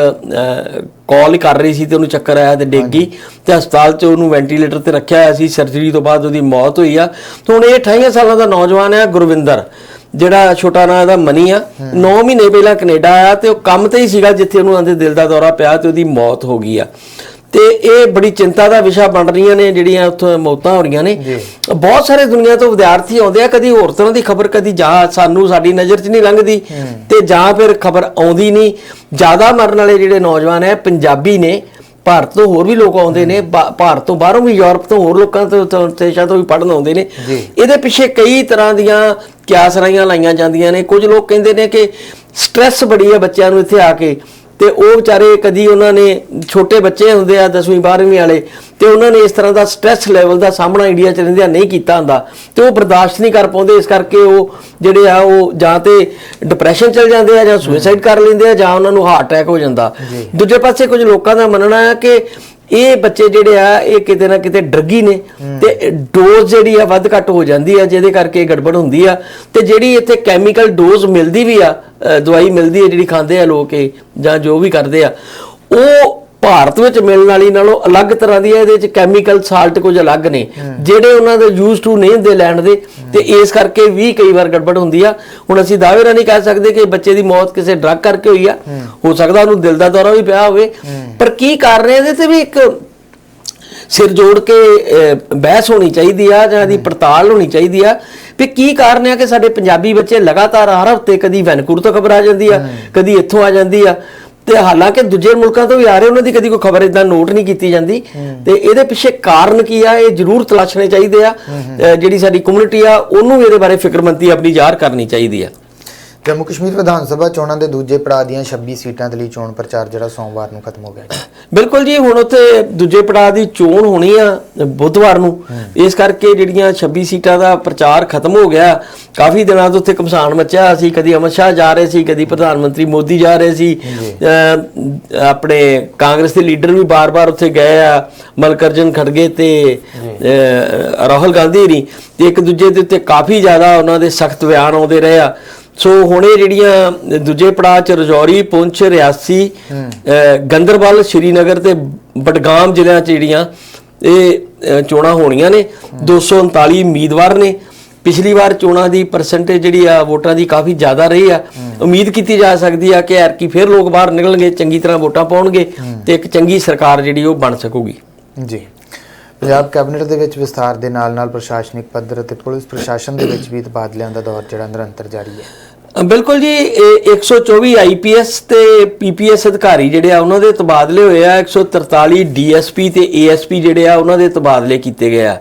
ਕਾਲ ਕਰ ਰਹੀ ਸੀ ਤੇ ਉਹਨੂੰ ਚੱਕਰ ਆਇਆ ਤੇ ਡਿੱਗ ਗਈ ਤੇ ਹਸਪਤਾਲ 'ਚ ਉਹਨੂੰ ਵੈਂਟੀਲੇਟਰ ਤੇ ਰੱਖਿਆ ਹੋਇਆ ਸੀ ਸਰਜਰੀ ਤੋਂ ਬਾਅਦ ਉਹਦੀ ਮੌਤ ਹੋਈ ਆ। ਤੇ ਹੁਣ ਇਹ 28 ਸਾਲਾਂ ਦਾ ਨੌਜਵਾਨ ਆ ਗੁਰਵਿੰਦਰ ਜਿਹੜਾ ਛੋਟਾ ਨਾਂ ਇਹਦਾ ਮਨੀ ਆ। 9 ਮਹੀਨੇ ਪਹਿਲਾਂ ਕੈਨੇਡਾ ਆਇਆ ਤੇ ਉਹ ਕੰਮ ਤੇ ਹੀ ਸੀਗਾ ਜਿੱਥੇ ਉਹਨੂੰ ਆਂਦੇ ਦਿਲ ਦਾ ਦੌਰਾ ਪਿਆ ਤੇ ਉਹਦੀ ਮੌਤ ਹੋ ਗਈ ਆ। ਤੇ ਇਹ ਬੜੀ ਚਿੰਤਾ ਦਾ ਵਿਸ਼ਾ ਬਣ ਰਹੀਆਂ ਨੇ ਜਿਹੜੀਆਂ ਉੱਥੇ ਮੌਤਾਂ ਹੋ ਰਹੀਆਂ ਨੇ। ਬਹੁਤ ਸਾਰੇ ਦੁਨੀਆ ਤੋਂ ਵਿਦਿਆਰਥੀ ਆਉਂਦੇ ਆ ਕਦੀ ਹੋਰ ਤਰ੍ਹਾਂ ਦੀ ਖਬਰ ਕਦੀ ਜਾਂ ਸਾਨੂੰ ਸਾਡੀ ਨਜ਼ਰ 'ਚ ਨਹੀਂ ਲੰਘਦੀ। ਤੇ ਜਾਂ ਫਿਰ ਖਬਰ ਆਉਂਦੀ ਨਹੀਂ। ਜ਼ਿਆਦਾ ਮਰਨ ਵਾਲੇ ਜਿਹੜੇ ਨੌਜਵਾਨ ਹੈ ਪੰਜਾਬੀ ਨੇ ਭਾਰਤ ਤੋਂ ਹੋਰ ਵੀ ਲੋਕ ਆਉਂਦੇ ਨੇ ਭਾਰਤ ਤੋਂ ਬਾਹਰੋਂ ਵੀ ਯੂਰਪ ਤੋਂ ਹੋਰ ਲੋਕਾਂ ਤੋਂ ਤੋਂ ਦੇਸ਼ਾਂ ਤੋਂ ਵੀ ਪੜਨ ਆਉਂਦੇ ਨੇ। ਇਹਦੇ ਪਿੱਛੇ ਕਈ ਤਰ੍ਹਾਂ ਦੀਆਂ ਕਿਆਸਰਾਈਆਂ ਲਾਈਆਂ ਜਾਂਦੀਆਂ ਨੇ। ਕੁਝ ਲੋਕ ਕਹਿੰਦੇ ਨੇ ਕਿ ਸਟ੍ਰੈਸ ਬੜੀ ਹੈ ਬੱਚਿਆਂ ਨੂੰ ਇੱਥੇ ਆ ਕੇ। ਤੇ ਉਹ ਵਿਚਾਰੇ ਕਦੀ ਉਹਨਾਂ ਨੇ ਛੋਟੇ ਬੱਚੇ ਹੁੰਦੇ ਆ 10ਵੀਂ 12ਵੀਂ ਵਾਲੇ ਤੇ ਉਹਨਾਂ ਨੇ ਇਸ ਤਰ੍ਹਾਂ ਦਾ ਸਟ੍ਰੈਸ ਲੈਵਲ ਦਾ ਸਾਹਮਣਾ ਇੰਡੀਆ 'ਚ ਰਹਿੰਦਿਆਂ ਨਹੀਂ ਕੀਤਾ ਹੁੰਦਾ। ਤੇ ਉਹ ਬਰਦਾਸ਼ਤ ਨਹੀਂ ਕਰ ਪਾਉਂਦੇ ਇਸ ਕਰਕੇ ਉਹ ਜਿਹੜੇ ਆ ਉਹ ਜਾਂ ਤੇ ਡਿਪਰੈਸ਼ਨ ਚਲ ਜਾਂਦੇ ਆ ਜਾਂ ਸੁਸਾਈਡ ਕਰ ਲੈਂਦੇ ਆ ਜਾਂ ਉਹਨਾਂ ਨੂੰ ਹਾਰਟ ਅਟੈਕ ਹੋ ਜਾਂਦਾ। ਦੂਜੇ ਪਾਸੇ ਕੁਝ ਲੋਕਾਂ ਦਾ ਮੰਨਣਾ ਹੈ ਕਿ ਇਹ ਬੱਚੇ ਜਿਹੜੇ ਆ ਇਹ ਕਿਤੇ ਨਾ ਕਿਤੇ ਡਰਗੀ ਨੇ। ਤੇ ਡੋਜ਼ ਜਿਹੜੀ ਆ ਵੱਧ ਘੱਟ ਹੋ ਜਾਂਦੀ ਆ ਜਿਹਦੇ ਕਰਕੇ ਗੜਬੜ ਹੁੰਦੀ ਆ। ਤੇ ਜਿਹੜੀ ਇੱਥੇ ਕੈਮੀਕਲ ਡੋਜ਼ ਮਿਲਦੀ ਵੀ ਆ ਦਵਾਈ ਮਿਲਦੀ ਹੈ ਜਿਹੜੀ ਖਾਂਦੇ ਆ ਲੋਕ ਇਹ ਜਾਂ ਜੋ ਵੀ ਕਰਦੇ ਆ। ਉਹ ਭਾਰਤ ਵਿੱਚ ਮਿਲਣ ਵਾਲੀ ਨਾਲੋਂ ਅਲੱਗ ਤਰ੍ਹਾਂ ਦੀ ਹੈ ਇਹਦੇ ਵਿੱਚ ਕੈਮੀਕਲ ਸਾਲਟ ਕੁਝ ਅਲੱਗ ਨੇ। ਜਿਹੜੇ ਉਹਨਾਂ ਦੇ ਯੂਜ਼ ਟੂ ਨਹੀਂ ਹੁੰਦੇ ਲੈਣ ਦੇ ਤੇ ਇਸ ਕਰਕੇ ਵੀ ਕਈ ਵਾਰ ਗੜਬੜ ਹੁੰਦੀ ਆ। ਹੁਣ ਅਸੀਂ ਦਾਅਵੇ ਨਾਲ ਨਹੀਂ ਕਹਿ ਸਕਦੇ ਕਿ ਬੱਚੇ ਦੀ ਮੌਤ ਕਿਸੇ ਡਰਗ ਕਰਕੇ ਹੋਈ ਆ। ਹੋ। ਸਕਦਾ ਉਹਨੂੰ ਦਿਲ ਦਾ ਦੌਰਾ ਵੀ ਪਿਆ ਹੋਵੇ। ਪਰ ਕੀ ਕਾਰਨ ਹੈ ਇਹਦੇ ਤੇ ਵੀ ਇੱਕ ਸਿਰ ਜੋੜ ਕੇ ਬਹਿਸ ਹੋਣੀ ਚਾਹੀਦੀ ਆ ਜਾਂ ਦੀ ਪੜਤਾਲ ਹੋਣੀ ਚਾਹੀਦੀ ਆ। ਵੀ ਕੀ ਕਾਰਨ ਆ ਕਿ ਸਾਡੇ ਪੰਜਾਬੀ ਬੱਚੇ ਲਗਾਤਾਰ ਹਰ ਹਫ਼ਤੇ ਕਦੀ ਵੈਨਕੂਵਰ ਤੋਂ ਖਬਰ ਆ ਜਾਂਦੀ ਆ ਕਦੀ ਇੱਥੋਂ ਆ ਜਾਂਦੀ ਆ। ਤੇ ਹਾਲਾਂਕਿ ਦੂਜੇ ਮੁਲਕਾਂ ਤੋਂ ਵੀ ਆ ਰਹੇ ਉਹਨਾਂ ਦੀ ਕਦੀ ਕੋਈ ਖਬਰ ਇਦਾਂ ਨੋਟ ਨਹੀਂ ਕੀਤੀ ਜਾਂਦੀ। ਤੇ ਇਹਦੇ ਪਿੱਛੇ ਕਾਰਨ ਕੀ ਆ ਇਹ ਜ਼ਰੂਰ ਤਲਾਸ਼ਣੇ ਚਾਹੀਦੇ ਆ। ਜਿਹੜੀ ਸਾਡੀ ਕਮਿਊਨਿਟੀ ਆ ਉਹਨੂੰ ਇਹਦੇ ਬਾਰੇ ਫਿਕਰਮੰਦੀ ਆਪਣੀ ਜ਼ਾਹਰ ਕਰਨੀ ਚਾਹੀਦੀ ਆ। ਜੰਮੂ ਕਸ਼ਮੀਰ ਵਿਧਾਨ ਸਭਾ ਚੋਣਾਂ ਦੇ ਦੂਜੇ ਪੜਾਅ ਦੀਆਂ 26 ਸੀਟਾਂ ਦੇ ਲਈ ਚੋਣ ਪ੍ਰਚਾਰ ਜਿਹੜਾ ਸੋਮਵਾਰ ਨੂੰ ਖਤਮ ਹੋ ਗਿਆ ਜੀ। ਬਿਲਕੁਲ ਜੀ ਹੁਣ ਉੱਥੇ ਦੂਜੇ ਪੜਾਅ ਦੀ ਚੋਣ ਹੋਣੀ ਆ ਬੁੱਧਵਾਰ ਨੂੰ। ਇਸ ਕਰਕੇ ਜਿਹੜੀਆਂ 26 ਸੀਟਾਂ ਦਾ ਪ੍ਰਚਾਰ ਖਤਮ ਹੋ ਗਿਆ ਕਾਫੀ ਦਿਨਾਂ ਤੋਂ ਉੱਥੇ ਕਮਸਾਨ ਮੱਚਿਆ ਸੀ। ਕਦੀ ਅਮਿਤ ਸ਼ਾਹ ਜਾ ਰਹੇ ਸੀ ਕਦੀ ਪ੍ਰਧਾਨ ਮੰਤਰੀ ਮੋਦੀ ਜਾ ਰਹੇ ਸੀ। ਆਪਣੇ ਕਾਂਗਰਸ ਦੇ ਲੀਡਰ ਵੀ ਬਾਰ-ਬਾਰ ਉੱਥੇ ਗਏ ਆ ਮਲਕਰਜਨ ਖੜਗੇ ਤੇ ਰਾਹੁਲ ਗਾਂਧੀ ਨਹੀਂ ਤੇ ਇੱਕ ਦੂਜੇ ਦੇ ਉੱਤੇ ਕਾਫੀ ਜ਼ਿਆਦਾ ਉਹਨਾਂ ਦੇ ਸਖਤ ਬਿਆਨ ਆਉਂਦੇ ਰਹੇ ਆ। ਸੋ ਹੁਣ ਇਹ ਜਿਹੜੀਆਂ ਦੂਜੇ ਪੜਾਅ ਚ ਰਜੌਰੀ ਪੁੰਛ ਰਿਆਸੀ ਗੰਦਰਬਲ ਸ਼੍ਰੀਨਗਰ ਤੇ ਬਡਗਾਮ ਜ਼ਿਲ੍ਹਿਆਂ ਚ ਜਿਹੜੀਆਂ ਇਹ ਚੋਣਾਂ ਹੋਣੀਆਂ ਨੇ 239 ਉਮੀਦਵਾਰ ਨੇ। ਪਿਛਲੀ ਵਾਰ ਚੋਣਾਂ ਦੀ ਪਰਸੈਂਟੇਜ ਜਿਹੜੀ ਆ ਵੋਟਾਂ ਦੀ ਕਾਫੀ ਜ਼ਿਆਦਾ ਰਹੀ ਆ। ਉਮੀਦ ਕੀਤੀ ਜਾ ਸਕਦੀ ਆ ਕਿ ਐਰਕੀ ਫਿਰ ਲੋਕ ਬਾਹਰ ਨਿਕਲਣਗੇ ਚੰਗੀ ਤਰ੍ਹਾਂ ਵੋਟਾਂ ਪਾਉਣਗੇ ਤੇ ਇੱਕ ਚੰਗੀ ਸਰਕਾਰ ਜਿਹੜੀ ਉਹ ਬਣ ਸਕੂਗੀ। ਜੀ। ਪੰਜਾਬ ਕੈਬਨਿਟ ਦੇ ਵਿੱਚ ਵਿਸਥਾਰ ਦੇ ਨਾਲ ਨਾਲ ਪ੍ਰਸ਼ਾਸਨਿਕ ਪੱਧਰ ਅਤੇ ਪੁਲਿਸ ਪ੍ਰਸ਼ਾਸਨ ਦੇ ਵਿੱਚ ਵੀ ਤਬਾਦਲਿਆਂ ਦਾ ਦੌਰ ਜਿਹੜਾ ਨਿਰੰਤਰ ਜਾਰੀ ਹੈ। ਬਿਲਕੁਲ ਜੀ ਇਹ 124 ਆਈਪੀਐਸ ਤੇ ਪੀਪੀਐਸ ਅਧਿਕਾਰੀ ਜਿਹੜੇ ਆ ਉਹਨਾਂ ਦੇ ਤਬਾਦਲੇ ਹੋਏ ਆ। 143 ਡੀਐਸਪੀ ਤੇ ਏਐਸਪੀ ਜਿਹੜੇ ਆ ਉਹਨਾਂ ਦੇ ਤਬਾਦਲੇ ਕੀਤੇ ਗਏ ਆ।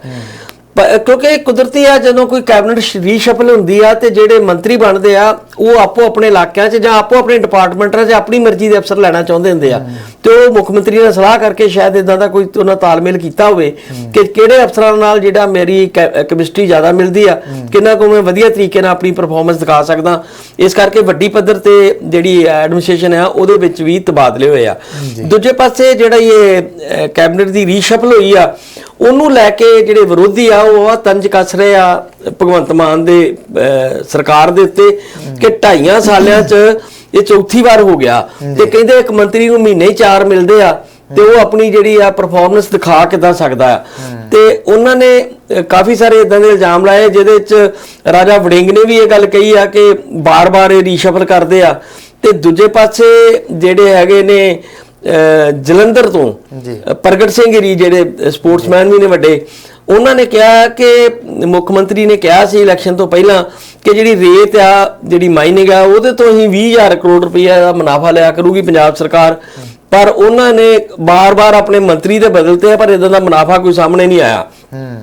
ਕਿਉਂਕਿ ਕੁਦਰਤੀ ਆ ਜਦੋਂ ਕੋਈ ਕੈਬਨਿਟ ਰੀਸ਼ਫਲ ਹੁੰਦੀ ਆ ਤੇ ਜਿਹੜੇ ਮੰਤਰੀ ਬਣਦੇ ਆ ਉਹ ਆਪੋ ਆਪਣੇ ਇਲਾਕਿਆਂ 'ਚ ਜਾਂ ਆਪੋ ਆਪਣੇ ਡਿਪਾਰਟਮੈਂਟਾਂ 'ਚ ਆਪਣੀ ਮਰਜ਼ੀ ਦੇ ਅਫਸਰ ਲੈਣਾ ਚਾਹੁੰਦੇ ਹੁੰਦੇ ਆ। ਤੇ ਉਹ ਮੁੱਖ ਮੰਤਰੀ ਨਾਲ ਸਲਾਹ ਕਰਕੇ ਸ਼ਾਇਦ ਇਦਾਂ ਦਾ ਕੋਈ ਉਹਨਾਂ ਤਾਲਮੇਲ ਕੀਤਾ ਹੋਵੇ ਕਿ ਕਿਹੜੇ ਅਫਸਰਾਂ ਨਾਲ ਜਿਹੜਾ ਮੇਰੀ ਕੈਮਿਸਟਰੀ ਜ਼ਿਆਦਾ ਮਿਲਦੀ ਆ ਕਿੰਨਾ ਕੁ ਮੈਂ ਵਧੀਆ ਤਰੀਕੇ ਨਾਲ ਆਪਣੀ ਪਰਫਾਰਮੈਂਸ ਦਿਖਾ ਸਕਦਾ। ਇਸ ਕਰਕੇ ਵੱਡੀ ਪੱਧਰ ਤੇ ਜਿਹੜੀ ਐਡਮਿਨਿਸਟ੍ਰੇਸ਼ਨ ਆ ਉਹਦੇ ਵਿੱਚ ਵੀ ਤਬਾਦਲੇ ਹੋਏ ਆ। ਦੂਜੇ ਪਾਸੇ ਜਿਹੜਾ ਇਹ ਕੈਬਨਿਟ ਦੀ ਰੀਸ਼ਫਲ ਹੋਈ ਆ ਉਹਨੂੰ ਲੈ ਕੇ ਜਿਹੜੇ ਵਿਰੋਧੀ ਆ ਉਹ ਆ ਤੰਜ ਕੱਸ ਰਹੇ ਆ ਭਗਵੰਤ ਮਾਨ ਦੇ ਸਰਕਾਰ ਦੇ ਉੱਤੇ ਕਿ ਢਾਈਆਂ ਸਾਲਿਆਂ 'ਚ ਇਹ ਚੌਥੀ ਵਾਰ ਹੋ ਗਿਆ ਤੇ ਕਹਿੰਦੇ ਇੱਕ ਮੰਤਰੀ ਨੂੰ ਮਹੀਨੇ ਹੀ ਚਾਰ ਮਿਲਦੇ ਆ ਤੇ ਉਹ ਆਪਣੀ ਜਿਹੜੀ ਆ ਪਰਫਾਰਮੈਂਸ ਦਿਖਾ ਕਿਦਾਂ ਸਕਦਾ ਆ। ਤੇ ਉਹਨਾਂ ਨੇ ਕਾਫੀ ਸਾਰੇ ਇਦਾਂ ਦੇ ਇਲਜ਼ਾਮ ਲਾਏ ਜਿਹਦੇ ਵਿੱਚ ਰਾਜਾ ਵੜਿੰਗ ਨੇ ਵੀ ਇਹ ਗੱਲ ਕਹੀ ਆ ਕਿ ਬਾਰ-ਬਾਰ ਇਹ ਰੀਸ਼ਫਲ ਕਰਦੇ ਆ। ਤੇ ਦੂਜੇ ਪਾਸੇ ਜਿਹੜੇ ਹੈਗੇ ਨੇ ਜਲੰਧਰ ਤੋਂ ਜੀ। ਪ੍ਰਗਟ ਸਿੰਘ ਰੀ ਜਿਹੜੇ ਸਪੋਰਟਸਮੈਨ ਵੀ ਨੇ ਵੱਡੇ ਉਹਨਾਂ ਨੇ ਕਿਹਾ ਕਿ ਮੁੱਖ ਮੰਤਰੀ ਨੇ ਕਿਹਾ ਸੀ ਇਲੈਕਸ਼ਨ ਤੋਂ ਪਹਿਲਾਂ ਕਿ ਜਿਹੜੀ ਰੇਤ ਆ ਜਿਹੜੀ ਮਾਈਨਿੰਗ ਆ ਉਹਦੇ ਤੋਂ ਹੀ 20000 ਕਰੋੜ ਰੁਪਈਆ ਦਾ ਮੁਨਾਫਾ ਲਿਆ ਕਰੂਗੀ ਪੰਜਾਬ ਸਰਕਾਰ। ਪਰ ਉਹਨਾਂ ਨੇ ਬਾਰ-ਬਾਰ ਆਪਣੇ ਮੰਤਰੀ ਦੇ ਬਦਲਤੇ ਆ ਪਰ ਇਦਾਂ ਦਾ ਮੁਨਾਫਾ ਕੋਈ ਸਾਹਮਣੇ ਨਹੀਂ ਆਇਆ। ਹੂੰ।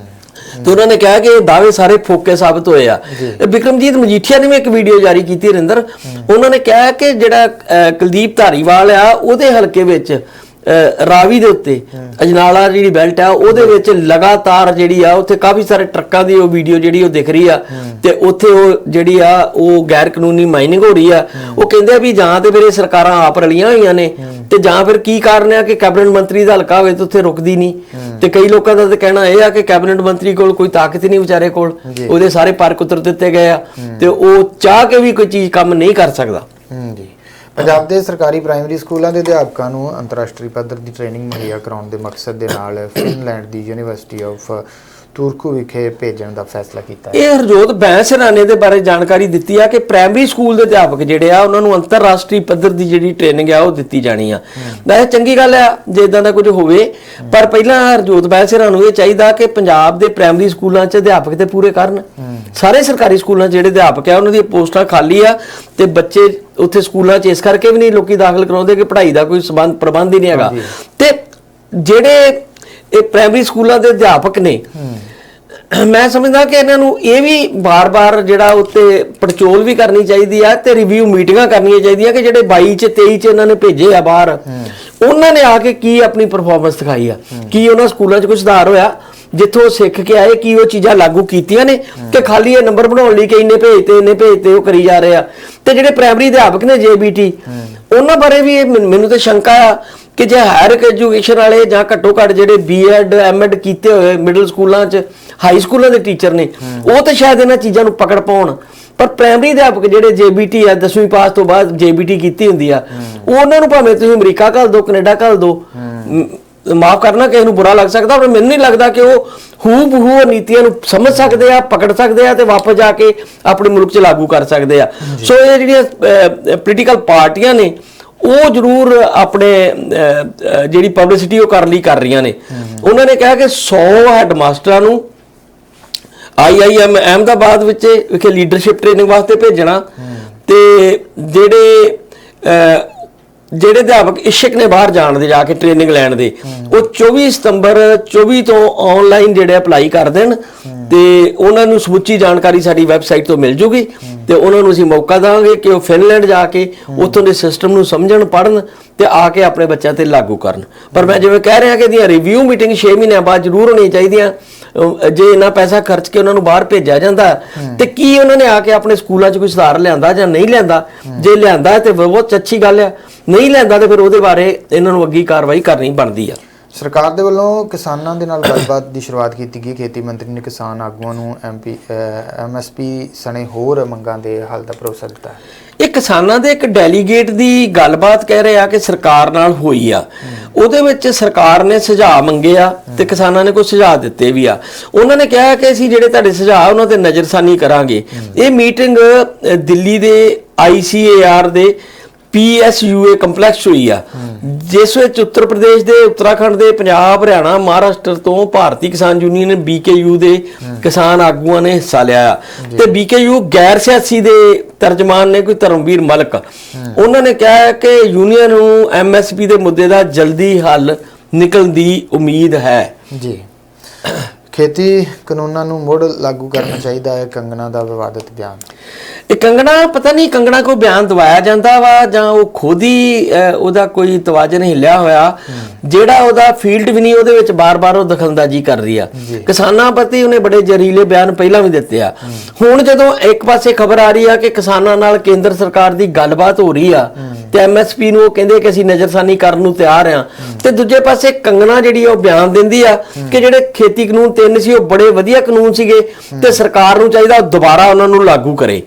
ਤੇ ਉਹਨਾਂ ਨੇ ਕਿਹਾ ਕਿ ਇਹ ਦਾਅਵੇ ਸਾਰੇ ਫੋਕੇ ਸਾਬਤ ਹੋਏ ਆ। ਇਹ ਵਿਕਰਮਜੀਤ ਮਜੀਠੀਆ ਨੇ ਵੀ ਇੱਕ ਵੀਡੀਓ ਜਾਰੀ ਕੀਤੀ ਰਿੰਦਰ ਉਹਨਾਂ ਨੇ ਕਿਹਾ ਕਿ ਜਿਹੜਾ ਕੁਲਦੀਪ ਧਾਰੀਵਾਲ ਆ ਉਹਦੇ ਹਲਕੇ ਵਿੱਚ ਰਾਵੀ ਦੇ ਉੱਤੇ। ਅਜਨਾਲਾ ਜਿਹੜੀ ਬੈਲਟ ਆ ਉਹਦੇ ਵਿੱਚ ਲਗਾਤਾਰ ਜਿਹੜੀ ਆ ਉੱਥੇ ਕਾਫੀ ਸਾਰੇ ਟਰੱਕਾਂ ਦੀ ਉਹ ਵੀਡੀਓ ਜਿਹੜੀ ਉਹ ਦਿਖ ਰਹੀ ਆ। ਤੇ ਉੱਥੇ ਉਹ ਜਿਹੜੀ ਆ ਉਹ ਗੈਰ ਕਾਨੂੰਨੀ ਮਾਈਨਿੰਗ ਹੋ ਰਹੀ ਆ। ਉਹ ਕਹਿੰਦੇ ਆ ਵੀ ਜਾਂ ਤੇ ਫਿਰ ਇਹ ਸਰਕਾਰਾਂ ਆਪ ਰਲੀਆਂ ਹੋਈਆਂ ਨੇ ਤੇ ਜਾਂ ਫਿਰ ਕੀ ਕਾਰਨ ਆ ਕਿ ਕੈਬਨਿਟ ਮੰਤਰੀ ਦਾ ਹਲਕਾ ਹੋਵੇ ਤੇ ਉੱਥੇ ਰੁਕਦੀ ਨਹੀਂ। ਤੇ ਕਈ ਲੋਕਾਂ ਦਾ ਤਾਂ ਕਹਿਣਾ ਇਹ ਆ ਕਿ ਕੈਬਨਿਟ ਮੰਤਰੀ ਕੋਲ ਕੋਈ ਤਾਕਤ ਨਹੀਂ ਵਿਚਾਰੇ ਕੋਲ। ਉਹਦੇ ਸਾਰੇ ਪਰ ਕੁਤਰ ਦਿੱਤੇ ਗਏ ਆ। ਤੇ ਉਹ ਚਾਹ ਕੇ ਵੀ ਕੋਈ ਚੀਜ਼ ਕੰਮ ਨਹੀਂ ਕਰ ਸਕਦਾ। ਜੀ। ਪੰਜਾਬ ਦੇ ਸਰਕਾਰੀ ਪ੍ਰਾਇਮਰੀ ਸਕੂਲਾਂ ਦੇ ਅਧਿਆਪਕਾਂ ਨੂੰ ਅੰਤਰਰਾਸ਼ਟਰੀ ਪੱਧਰ ਦੀ ਟ੍ਰੇਨਿੰਗ ਮੁਹੱਈਆ ਕਰਾਉਣ ਦੇ ਮਕਸਦ ਦੇ ਨਾਲ ਫਿਨਲੈਂਡ ਦੀ ਯੂਨੀਵਰਸਿਟੀ ਆਫ ਤੁਰਕੂ ਵਿਖੇ ਭੇਜਣ ਦਾ ਫੈਸਲਾ ਕੀਤਾ ਹੈ। ਇਹ ਹਰਜੋਤ ਬੈਂਸ ਰਾਣੇ ਦੇ ਬਾਰੇ ਜਾਣਕਾਰੀ ਦਿੱਤੀ ਆ ਕਿ ਪ੍ਰਾਇਮਰੀ ਸਕੂਲ ਦੇ ਅਧਿਆਪਕ ਜਿਹੜੇ ਆ ਉਹਨਾਂ ਨੂੰ ਅੰਤਰਰਾਸ਼ਟਰੀ ਪੱਧਰ ਦੀ ਜਿਹੜੀ ਟ੍ਰੇਨਿੰਗ ਆ ਉਹ ਦਿੱਤੀ ਜਾਣੀ ਆ। ਵੈਸੇ ਚੰਗੀ ਗੱਲ ਆ ਜੇ ਇਦਾਂ ਦਾ ਕੁਝ ਹੋਵੇ ਪਰ ਪਹਿਲਾਂ ਹਰਜੋਤ ਬੈਂਸ ਰਾਣੇ ਨੂੰ ਇਹ ਚਾਹੀਦਾ ਕਿ ਪੰਜਾਬ ਦੇ ਪ੍ਰਾਇਮਰੀ ਸਕੂਲਾਂ 'ਚ ਅਧਿਆਪਕ ਤੇ ਪੂਰੇ ਕਰਨ। ਸਾਰੇ ਸਰਕਾਰੀ ਸਕੂਲਾਂ 'ਚ ਜਿਹੜੇ ਅਧਿਆਪਕ ਆ ਉਹਨਾਂ ਦੀਆਂ ਪੋਸਟਾਂ ਖਾਲੀ ਆ ਤੇ ਬੱਚੇ ਉੱਥੇ ਸਕੂਲਾਂ 'ਚ ਇਸ ਕਰਕੇ ਵੀ ਨਹੀਂ ਲੋਕੀ ਦਾਖਲ ਕਰਾਉਂਦੇ ਕਿ ਪੜ੍ਹਾਈ ਦਾ ਕੋਈ ਸੰਬੰਧ ਪ੍ਰਬੰਧ ਹੀ ਨਹੀਂ ਹੈਗਾ। ਤੇ ਜਿਹੜੇ ਇਹ ਪ੍ਰਾਇਮਰੀ ਸਕੂਲਾਂ ਦੇ ਅਧਿਆਪਕ ਨੇ। ਮੈਂ ਸਮਝਦਾ ਕਿ ਇਹਨਾਂ ਨੂੰ ਇਹ ਵੀ ਬਾਰ-ਬਾਰ ਜਿਹੜਾ ਉੱਤੇ ਪੜਚੋਲ ਵੀ ਕਰਨੀ ਚਾਹੀਦੀ ਆ ਤੇ ਰਿਵਿਊ ਮੀਟਿੰਗਾਂ ਕਰਨੀਆਂ ਚਾਹੀਦੀਆਂ ਕਿ ਜਿਹੜੇ 22 ਚ 23 ਚ ਇਹਨਾਂ ਨੇ ਭੇਜੇ ਆ ਬਾਹਰ। ਉਹਨਾਂ ਨੇ ਆ ਕੇ ਕੀ ਆਪਣੀ ਪਰਫਾਰਮੈਂਸ ਦਿਖਾਈ ਆ? ਕੀ ਉਹਨਾਂ ਸਕੂਲਾਂ 'ਚ ਕੁਝ ਸੁਧਾਰ ਹੋਇਆ? ਜਿੱਥੋਂ ਸਿੱਖ ਕੇ ਆਏ, ਕੀ ਉਹ ਚੀਜ਼ਾਂ ਲਾਗੂ ਕੀਤੀਆਂ ਨੇ? ਕਿ ਖਾਲੀ ਇਹ ਨੰਬਰ ਬਣਾਉਣ ਲਈ ਕਿ ਇੰਨੇ ਭੇਜਤੇ ਇੰਨੇ ਭੇਜਤੇ ਉਹ ਕਰੀ ਜਾ ਰਹੇ ਆ? ਤੇ ਜਿਹੜੇ ਪ੍ਰਾਇਮਰੀ ਅਧਿਆਪਕ ਨੇ ਜੇਬੀਟੀ ਉਹਨਾਂ ਬਾਰੇ ਵੀ ਇਹ ਮੈਨੂੰ ਤੇ ਸ਼ੰਕਾ ਆ ਕਿ ਜੇ ਹਾਇਰ ਐਜੂਕੇਸ਼ਨ ਵਾਲੇ ਜਾਂ ਘੱਟੋ ਘੱਟ ਜਿਹੜੇ ਬੀਐਡ ਐਮਐਡ ਕੀਤੇ ਹੋਏ ਮਿਡਲ ਸਕੂਲਾਂ 'ਚ ਹਾਈ ਸਕੂਲਾਂ ਦੇ ਟੀਚਰ ਨੇ ਉਹ ਤੇ ਸ਼ਾਇਦ ਇਹਨਾਂ ਚੀਜ਼ਾਂ ਨੂੰ ਪਕੜ ਪਾਉਣ। ਪਰ ਪ੍ਰਾਇਮਰੀ ਅਧਿਆਪਕ ਜਿਹੜੇ ਜੇਬੀਟੀ ਆ 10ਵੀਂ ਪਾਸ ਤੋਂ ਬਾਅਦ ਜੇਬੀਟੀ ਕੀਤੀ ਹੁੰਦੀ ਆ ਉਹਨਾਂ ਨੂੰ ਭਾਵੇਂ ਤੁਸੀਂ ਅਮਰੀਕਾ ਘੱਲ ਦਿਓ ਕੈਨੇਡਾ ਘੱਲ ਦਿਓ ਮਾਫ ਕਰਨਾ ਕਿਸੇ ਨੂੰ ਬੁਰਾ ਲੱਗ ਸਕਦਾ ਪਰ ਮੈਨੂੰ ਨਹੀਂ ਲੱਗਦਾ ਕਿ ਉਹ ਹੂ ਬਹੂ ਨੀਤੀਆਂ ਨੂੰ ਸਮਝ ਸਕਦੇ ਆ ਪਕੜ ਸਕਦੇ ਆ ਤੇ ਵਾਪਸ ਜਾ ਕੇ ਆਪਣੇ ਮੁਲਕ 'ਚ ਲਾਗੂ ਕਰ ਸਕਦੇ ਆ। ਸੋ ਇਹ ਜਿਹੜੀਆਂ ਪੋਲੀਟੀਕਲ ਪਾਰਟੀਆਂ ਨੇ ਉਹ ਜ਼ਰੂਰ ਆਪਣੇ ਜਿਹੜੀ ਪਬਲਿਸਿਟੀ ਉਹ ਕਰ ਲਈ ਕਰ ਰਹੀਆਂ ਨੇ। ਉਹਨਾਂ ਨੇ ਕਿਹਾ ਕਿ 100 ਹੈਡਮਾਸਟਰਾਂ ਨੂੰ ਆਈਆਈਐਮ ਅਹਿਮਦਾਬਾਦ ਵਿੱਚ ਵਿਖੇ ਲੀਡਰਸ਼ਿਪ ਟ੍ਰੇਨਿੰਗ ਵਾਸਤੇ ਭੇਜਣਾ ਤੇ ਜਿਹੜੇ ਜਿਹੜੇ ਅਧਿਆਪਕ ਇਸ਼ਕ ਨੇ ਬਾਹਰ ਜਾਣ ਦੇ, ਜਾ ਕੇ ਟ੍ਰੇਨਿੰਗ ਲੈਣ ਦੇ, ਉਹ 24 ਸਤੰਬਰ 24 ਤੋਂ ਆਨਲਾਈਨ ਜਿਹੜੇ ਅਪਲਾਈ ਕਰ ਦੇਣ ਤੇ ਉਹਨਾਂ ਨੂੰ ਸਮੁੱਚੀ ਜਾਣਕਾਰੀ ਸਾਡੀ ਵੈਬਸਾਈਟ ਤੋਂ ਮਿਲ ਜੂਗੀ ਤੇ ਉਹਨਾਂ ਨੂੰ ਅਸੀਂ ਮੌਕਾ ਦਾਂਗੇ ਕਿ ਉਹ ਫਿਨਲੈਂਡ ਜਾ ਕੇ ਉੱਥੋਂ ਦੇ ਸਿਸਟਮ ਨੂੰ ਸਮਝਣ ਪੜਨ ਤੇ ਆ ਕੇ ਆਪਣੇ ਬੱਚਿਆਂ ਤੇ ਲਾਗੂ ਕਰਨ। ਪਰ ਮੈਂ ਜਿਵੇਂ ਕਹਿ ਰਿਹਾ ਕਿ ਇਹਦੀਆਂ ਰਿਵਿਊ ਮੀਟਿੰਗ 6 ਮਹੀਨਿਆਂ ਬਾਅਦ ਜ਼ਰੂਰ ਹੋਣੀਆਂ ਚਾਹੀਦੀਆਂ। ਜੇ ਇੰਨਾ ਪੈਸਾ ਖਰਚ ਕੇ ਉਹਨਾਂ ਨੂੰ ਬਾਹਰ ਭੇਜਿਆ ਜਾਂਦਾ ਤੇ ਕੀ ਉਹਨਾਂ ਨੇ ਆ ਕੇ ਆਪਣੇ ਸਕੂਲਾਂ 'ਚ ਕੋਈ ਸੁਧਾਰ ਲਿਆਂਦਾ ਜਾਂ ਨਹੀਂ ਲਿਆਂਦਾ? ਜੇ ਲਿਆਂਦਾ ਤੇ ਬਹੁਤ ਅੱਛੀ ਗੱਲ ਹੈ ਨਹੀਂ ਲਿਆਂਦਾ ਤੇ ਫਿਰ ਉਹਦੇ ਬਾਰੇ ਇਹਨਾਂ ਨੂੰ ਅੱਗੀ ਕਾਰਵਾਈ ਕਰਨੀ ਬਣਦੀ ਆ। ਸਰਕਾਰ ਦੇ ਵੱਲੋਂ ਕਿਸਾਨਾਂ ਦੇ ਨਾਲ ਗੱਲਬਾਤ ਦੀ ਸ਼ੁਰੂਆਤ ਕੀਤੀ ਗਈ। ਖੇਤੀ ਮੰਤਰੀ ਨੇ ਕਿਸਾਨ ਆਗੂਆਂ ਨੂੰ ਐਮਪੀ ਐਮਐਸਪੀ ਸਣੇ ਹੋਰ ਮੰਗਾਂ ਦੇ ਹੱਲ ਦਾ ਭਰੋਸਾ ਦਿੱਤਾ ਇਹ ਕਿਸਾਨਾਂ ਦੇ ਇੱਕ ਡੈਲੀਗੇਟ ਦੀ ਗੱਲਬਾਤ ਕਹਿ ਰਹੇ ਆ ਕਿ ਸਰਕਾਰ ਨਾਲ ਹੋਈ ਆ। ਉਹਦੇ ਵਿੱਚ ਸਰਕਾਰ ਨੇ ਸੁਝਾਅ ਮੰਗੇ ਆ ਤੇ ਕਿਸਾਨਾਂ ਨੇ ਕੋਈ ਸੁਝਾਅ ਦਿੱਤੇ ਵੀ ਆ। ਉਹਨਾਂ ਨੇ ਕਿਹਾ ਕਿ ਅਸੀਂ ਜਿਹੜੇ ਤੁਹਾਡੇ ਸੁਝਾਅ ਉਹਨਾਂ ਤੇ ਨਜ਼ਰਸਾਨੀ ਕਰਾਂਗੇ। ਇਹ ਮੀਟਿੰਗ ਦਿੱਲੀ ਦੇ ਆਈਸੀਏਆਰ ਦੇ ਪੀਐਸਯੂਏ ਕੰਪਲੈਕਸ ਹੋਈ ਆ। ਜਿਸ ਵਿੱਚ ਉੱਤਰ ਪ੍ਰਦੇਸ਼ ਦੇ ਉੱਤਰਾਖੰਡ ਦੇ ਪੰਜਾਬ ਹਰਿਆਣਾ ਮਹਾਰਾਸ਼ਟਰ ਤੋਂ ਭਾਰਤੀ ਕਿਸਾਨ ਯੂਨੀਅਨ ਬੀਕੇਯੂ ਦੇ ਕਿਸਾਨ ਆਗੂਆਂ ਨੇ ਹਿੱਸਾ ਲਿਆ ਤੇ ਬੀਕੇਯੂ ਗੈਰ ਸਿਆਸੀ ਦੇ ਤਰਜਮਾਨ ਨੇ ਕੋਈ ਧਰਮਵੀਰ ਮਲਕ। ਉਹਨਾਂ ਨੇ ਕਿਹਾ ਕਿ ਯੂਨੀਅਨ ਨੂੰ ਐਮਐਸਪੀ ਦੇ ਮੁੱਦੇ ਦਾ ਜਲਦੀ ਹੱਲ ਨਿਕਲਣ ਦੀ ਉਮੀਦ ਹੈ। ਜੀ। ਖੇਤੀ ਕਾਨੂੰਨਾਂ ਨੂੰ ਮੁੜ ਲਾਗੂ ਕਰਨਾ ਚਾਹੀਦਾ ਹੈ ਕੰਗਣਾ ਦਾ ਵਿਵਾਦਿਤ ਬਿਆਨ। ਇਹ ਕੰਗਣਾ ਪਤਾ ਨਹੀਂ ਕੰਗਣਾ ਕੋ ਬਿਆਨ ਦਵਾਇਆ ਜਾਂਦਾ ਵਾ ਜਾਂ ਉਹ ਖੁਦ ਹੀ ਉਹਦਾ ਕੋਈ ਤਵਾਜ਼ਨ ਹਿੱਲਿਆ ਹੋਇਆ। ਜਿਹੜਾ ਉਹਦਾ ਫੀਲਡ ਵੀ ਨਹੀਂ ਉਹਦੇ ਵਿੱਚ ਬਾਰ-ਬਾਰ ਉਹ ਦਖਲਅੰਦਾਜ਼ੀ ਕਰ ਰਹੀ ਆ। ਕਿਸਾਨਾਂ ਪ੍ਰਤੀ ਉਹਨੇ ਬੜੇ ਜ਼ਹਿਰੀਲੇ ਬਿਆਨ ਪਹਿਲਾਂ ਵੀ ਦਿੱਤੇ ਆ। ਹੁਣ ਜਦੋਂ ਇੱਕ ਪਾਸੇ ਖਬਰ ਆ ਰਹੀ ਆ ਕਿ ਕਿਸਾਨਾਂ ਨਾਲ ਕੇਂਦਰ ਸਰਕਾਰ ਦੀ ਗੱਲਬਾਤ ਹੋ ਰਹੀ ਆ ਤੇ ਐਮਐਸਪੀ ਨੂੰ ਉਹ ਕਹਿੰਦੇ ਕਿ ਅਸੀਂ ਨਜ਼ਰਸਾਨੀ ਕਰਨ ਨੂੰ ਤਿਆਰ ਆ ਤੇ ਦੂਜੇ ਪਾਸੇ ਕੰਗਣਾ ਜਿਹੜੀ ਆ ਉਹ ਬਿਆਨ ਦਿੰਦੀ ਆ ਕਿ ਜਿਹੜੇ ਖੇਤੀ ਕਾਨੂੰਨ ਤਿੰਨ ਸੀ ਉਹ ਬੜੇ ਵਧੀਆ ਕਾਨੂੰਨ ਸੀਗੇ ਤੇ ਸਰਕਾਰ ਨੂੰ ਚਾਹੀਦਾ ਉਹ ਦੁਬਾਰਾ ਉਹਨਾਂ ਨੂੰ ਲਾਗੂ ਕਰੇ।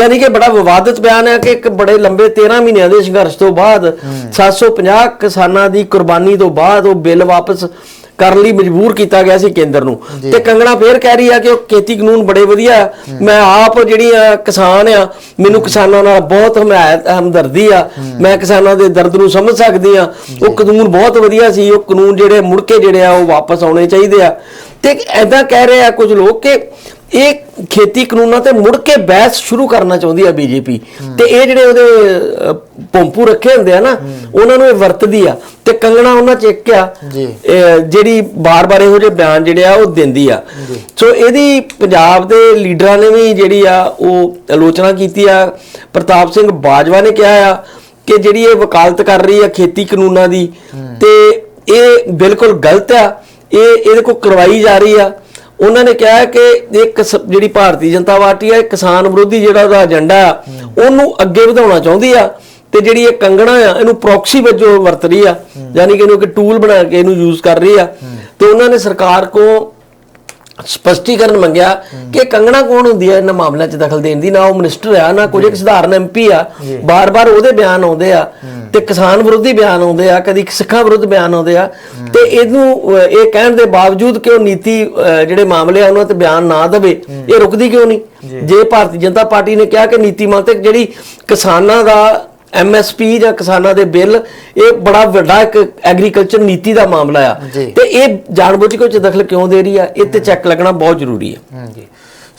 ਯਾਨੀ ਕਿ ਬੜਾ ਵਿਵਾਦਿਤ ਬਿਆਨ ਹੈ ਕਿ ਇੱਕ ਬੜੇ ਲੰਬੇ 13 ਮਹੀਨਿਆਂ ਦੇ ਸੰਘਰਸ਼ ਤੋਂ ਬਾਅਦ 750 ਕਿਸਾਨਾਂ ਦੀ ਕੁਰਬਾਨੀ ਤੋਂ ਬਾਅਦ ਉਹ ਬਿੱਲ ਵਾਪਸ ਕਰਨ ਲਈ ਮਜਬੂਰ ਕੀਤਾ ਗਿਆ ਸੀ ਕੇਂਦਰ ਨੂੰ। ਤੇ ਕੰਗਣਾ ਫੇਰ ਕਹਿ ਰਹੀ ਆ ਕਿ ਉਹ ਖੇਤੀ ਕਾਨੂੰਨ ਬੜੇ ਵਧੀਆ। ਮੈਂ ਆਪ ਜਿਹੜੀ ਆ ਕਿਸਾਨ ਆ ਮੈਨੂੰ ਕਿਸਾਨਾਂ ਨਾਲ ਬਹੁਤ ਹਮਾਇਤ ਹਮਦਰਦੀ ਆ। ਮੈਂ ਕਿਸਾਨਾਂ ਦੇ ਦਰਦ ਨੂੰ ਸਮਝ ਸਕਦੀ ਆ। ਉਹ ਕਾਨੂੰਨ ਬਹੁਤ ਵਧੀਆ ਸੀ ਉਹ ਕਾਨੂੰਨ ਜਿਹੜੇ ਮੁੜ ਕੇ ਜਿਹੜੇ ਆ ਉਹ ਵਾਪਸ ਆਉਣੇ ਚਾਹੀਦੇ ਆ। ਤੇ ਐਦਾਂ ਕਹਿ ਰਹੇ ਆ ਕੁਝ ਲੋਕ ਕਿ ਇਹ ਖੇਤੀ ਕਾਨੂੰਨਾਂ ਤੇ ਮੁੜ ਕੇ ਬਹਿਸ ਸ਼ੁਰੂ ਕਰਨਾ ਚਾਹੁੰਦੀ ਆ ਬੀਜੇਪੀ। ਤੇ ਇਹ ਜਿਹੜੇ ਉਹਦੇ ਭੌਂਪੂ ਰੱਖੇ ਹੁੰਦੇ ਆ ਨਾ ਉਹਨਾਂ ਨੂੰ ਇਹ ਵਰਤਦੀ ਆ। ਤੇ ਕੰਗਣਾ ਉਹਨਾਂ ਚ ਇੱਕ ਆ ਜਿਹੜੀ ਬਾਰ-ਬਾਰ ਇਹੋ ਜਿਹੇ ਬਿਆਨ ਜਿਹੜੇ ਆ ਉਹ ਦਿੰਦੀ ਆ। ਸੋ ਇਹਦੀ ਪੰਜਾਬ ਦੇ ਲੀਡਰਾਂ ਨੇ ਵੀ ਜਿਹੜੀ ਆ ਉਹ ਆਲੋਚਨਾ ਕੀਤੀ ਆ। ਪ੍ਰਤਾਪ ਸਿੰਘ ਬਾਜਵਾ ਨੇ ਕਿਹਾ ਆ ਕਿ ਜਿਹੜੀ ਇਹ ਵਕਾਲਤ ਕਰ ਰਹੀ ਆ ਖੇਤੀ ਕਾਨੂੰਨਾਂ ਦੀ ਤੇ ਇਹ ਬਿਲਕੁਲ ਗਲਤ ਆ। ਇਹ ਇਹਦੇ ਕੋ ਕਰਵਾਈ ਜਾ ਰਹੀ ਆ। ਉਹਨਾਂ ਨੇ ਕਿਹਾ ਕਿ ਇੱਕ ਜਿਹੜੀ ਭਾਰਤੀ ਜਨਤਾ ਪਾਰਟੀ ਇਹ ਕਿਸਾਨ ਵਿਰੋਧੀ ਜਿਹੜਾ ਉਹਦਾ ਏਜੰਡਾ ਉਹਨੂੰ ਅੱਗੇ ਵਧਾਉਣਾ ਚਾਹੁੰਦੀ ਆ ਤੇ ਜਿਹੜੀ ਇਹ ਕੰਗਣਾ ਆ ਇਹਨੂੰ ਪ੍ਰੋਕਸੀ ਵਜੋਂ ਵਰਤ ਰਹੀ ਆ। ਯਾਨੀ ਕਿ ਇਹਨੂੰ ਇੱਕ ਟੂਲ ਬਣਾ ਕੇ ਇਹਨੂੰ ਯੂਜ਼ ਕਰ ਰਹੀ ਆ। ਤੇ ਉਹਨਾਂ ਨੇ ਸਰਕਾਰ ਕੋ ਸਪਸ਼ਟੀਕਰਨ ਮੰਗਿਆ ਕਿ ਕੰਗਣਾ ਕੌਣ ਹੁੰਦੀ ਹੈ ਇਹਨਾਂ ਮਾਮਲਿਆਂ 'ਚ ਦਖਲ ਦੇਣ ਦੀ ਨਾ ਉਹ ਮਿਨਿਸਟਰ ਆ ਨਾ ਕੋਈ ਇੱਕ ਸਧਾਰਨ ਐਮਪੀ ਆ। ਬਾਰ-ਬਾਰ ਉਹਦੇ ਬਿਆਨ ਆਉਂਦੇ ਆ। ਤੇ ਕਿਸਾਨ ਵਿਰੋਧੀ ਬਿਆਨ ਆਉਂਦੇ ਆ ਕਦੀ ਸਿੱਖਾਂ ਵਿਰੁੱਧ ਬਿਆਨ ਆਉਂਦੇ ਆ। ਤੇ ਇਹਨੂੰ ਇਹ ਕਹਿਣ ਦੇ ਬਾਵਜੂਦ ਕਿ ਉਹ ਨੀਤੀ ਜਿਹੜੇ ਮਾਮਲੇ ਆ ਉਹਨਾਂ ਤੇ ਬਿਆਨ ਨਾ ਦੇਵੇ ਇਹ ਰੁਕਦੀ ਕਿਉਂ ਨਹੀਂ? ਜੇ। ਭਾਰਤੀ ਜਨਤਾ ਪਾਰਟੀ ਨੇ ਕਿਹਾ ਕਿ ਨੀਤੀ ਮਾਤਕ ਜਿਹੜੀ ਕਿਸਾਨਾਂ ਦਾ ਐਮਐਸਪੀ ਜਾਂ ਕਿਸਾਨਾਂ ਦੇ ਬਿੱਲ ਇਹ ਬੜਾ ਵੱਡਾ ਇੱਕ ਐਗਰੀਕਲਚਰ ਨੀਤੀ ਦਾ ਮਾਮਲਾ ਆ। ਤੇ ਇਹ ਜਾਣਬੁੱਝ ਕੇ ਉਹ 'ਚ ਦਖਲ ਕਿਉਂ ਦੇ ਰਹੀ ਆ? ਇਹ ਤੇ ਚੈੱਕ ਲੱਗਣਾ ਬਹੁਤ ਜ਼ਰੂਰੀ ਹੈ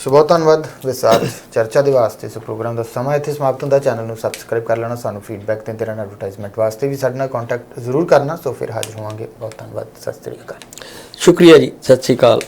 ਸੋ ਬਹੁਤ ਧੰਨਵਾਦ ਵਿਸਾਰ ਚਰਚਾ ਦੇ ਵਾਸਤੇ। ਸੋ ਪ੍ਰੋਗਰਾਮ ਦਾ ਸਮਾਂ ਇੱਥੇ ਸਮਾਪਤ ਹੁੰਦਾ। ਚੈਨਲ ਨੂੰ ਸਬਸਕ੍ਰਾਈਬ ਕਰ ਲੈਣਾ। ਸਾਨੂੰ ਫੀਡਬੈਕ ਤੇ ਤੇਰਾ ਐਡਵਰਟਾਈਜ਼ਮੈਂਟ ਵਾਸਤੇ ਵੀ ਸਾਡੇ ਨਾਲ ਕੰਟੈਕਟ ਜ਼ਰੂਰ ਕਰਨਾ। ਸੋ ਫਿਰ ਹਾਜ਼ਰ ਹੋਵਾਂਗੇ। ਬਹੁਤ ਧੰਨਵਾਦ। ਸਤਿ ਸ੍ਰੀ ਅਕਾਲ। ਸ਼ੁਕਰੀਆ ਜੀ। ਸਤਿ ਸ਼੍ਰੀ ਅਕਾਲ।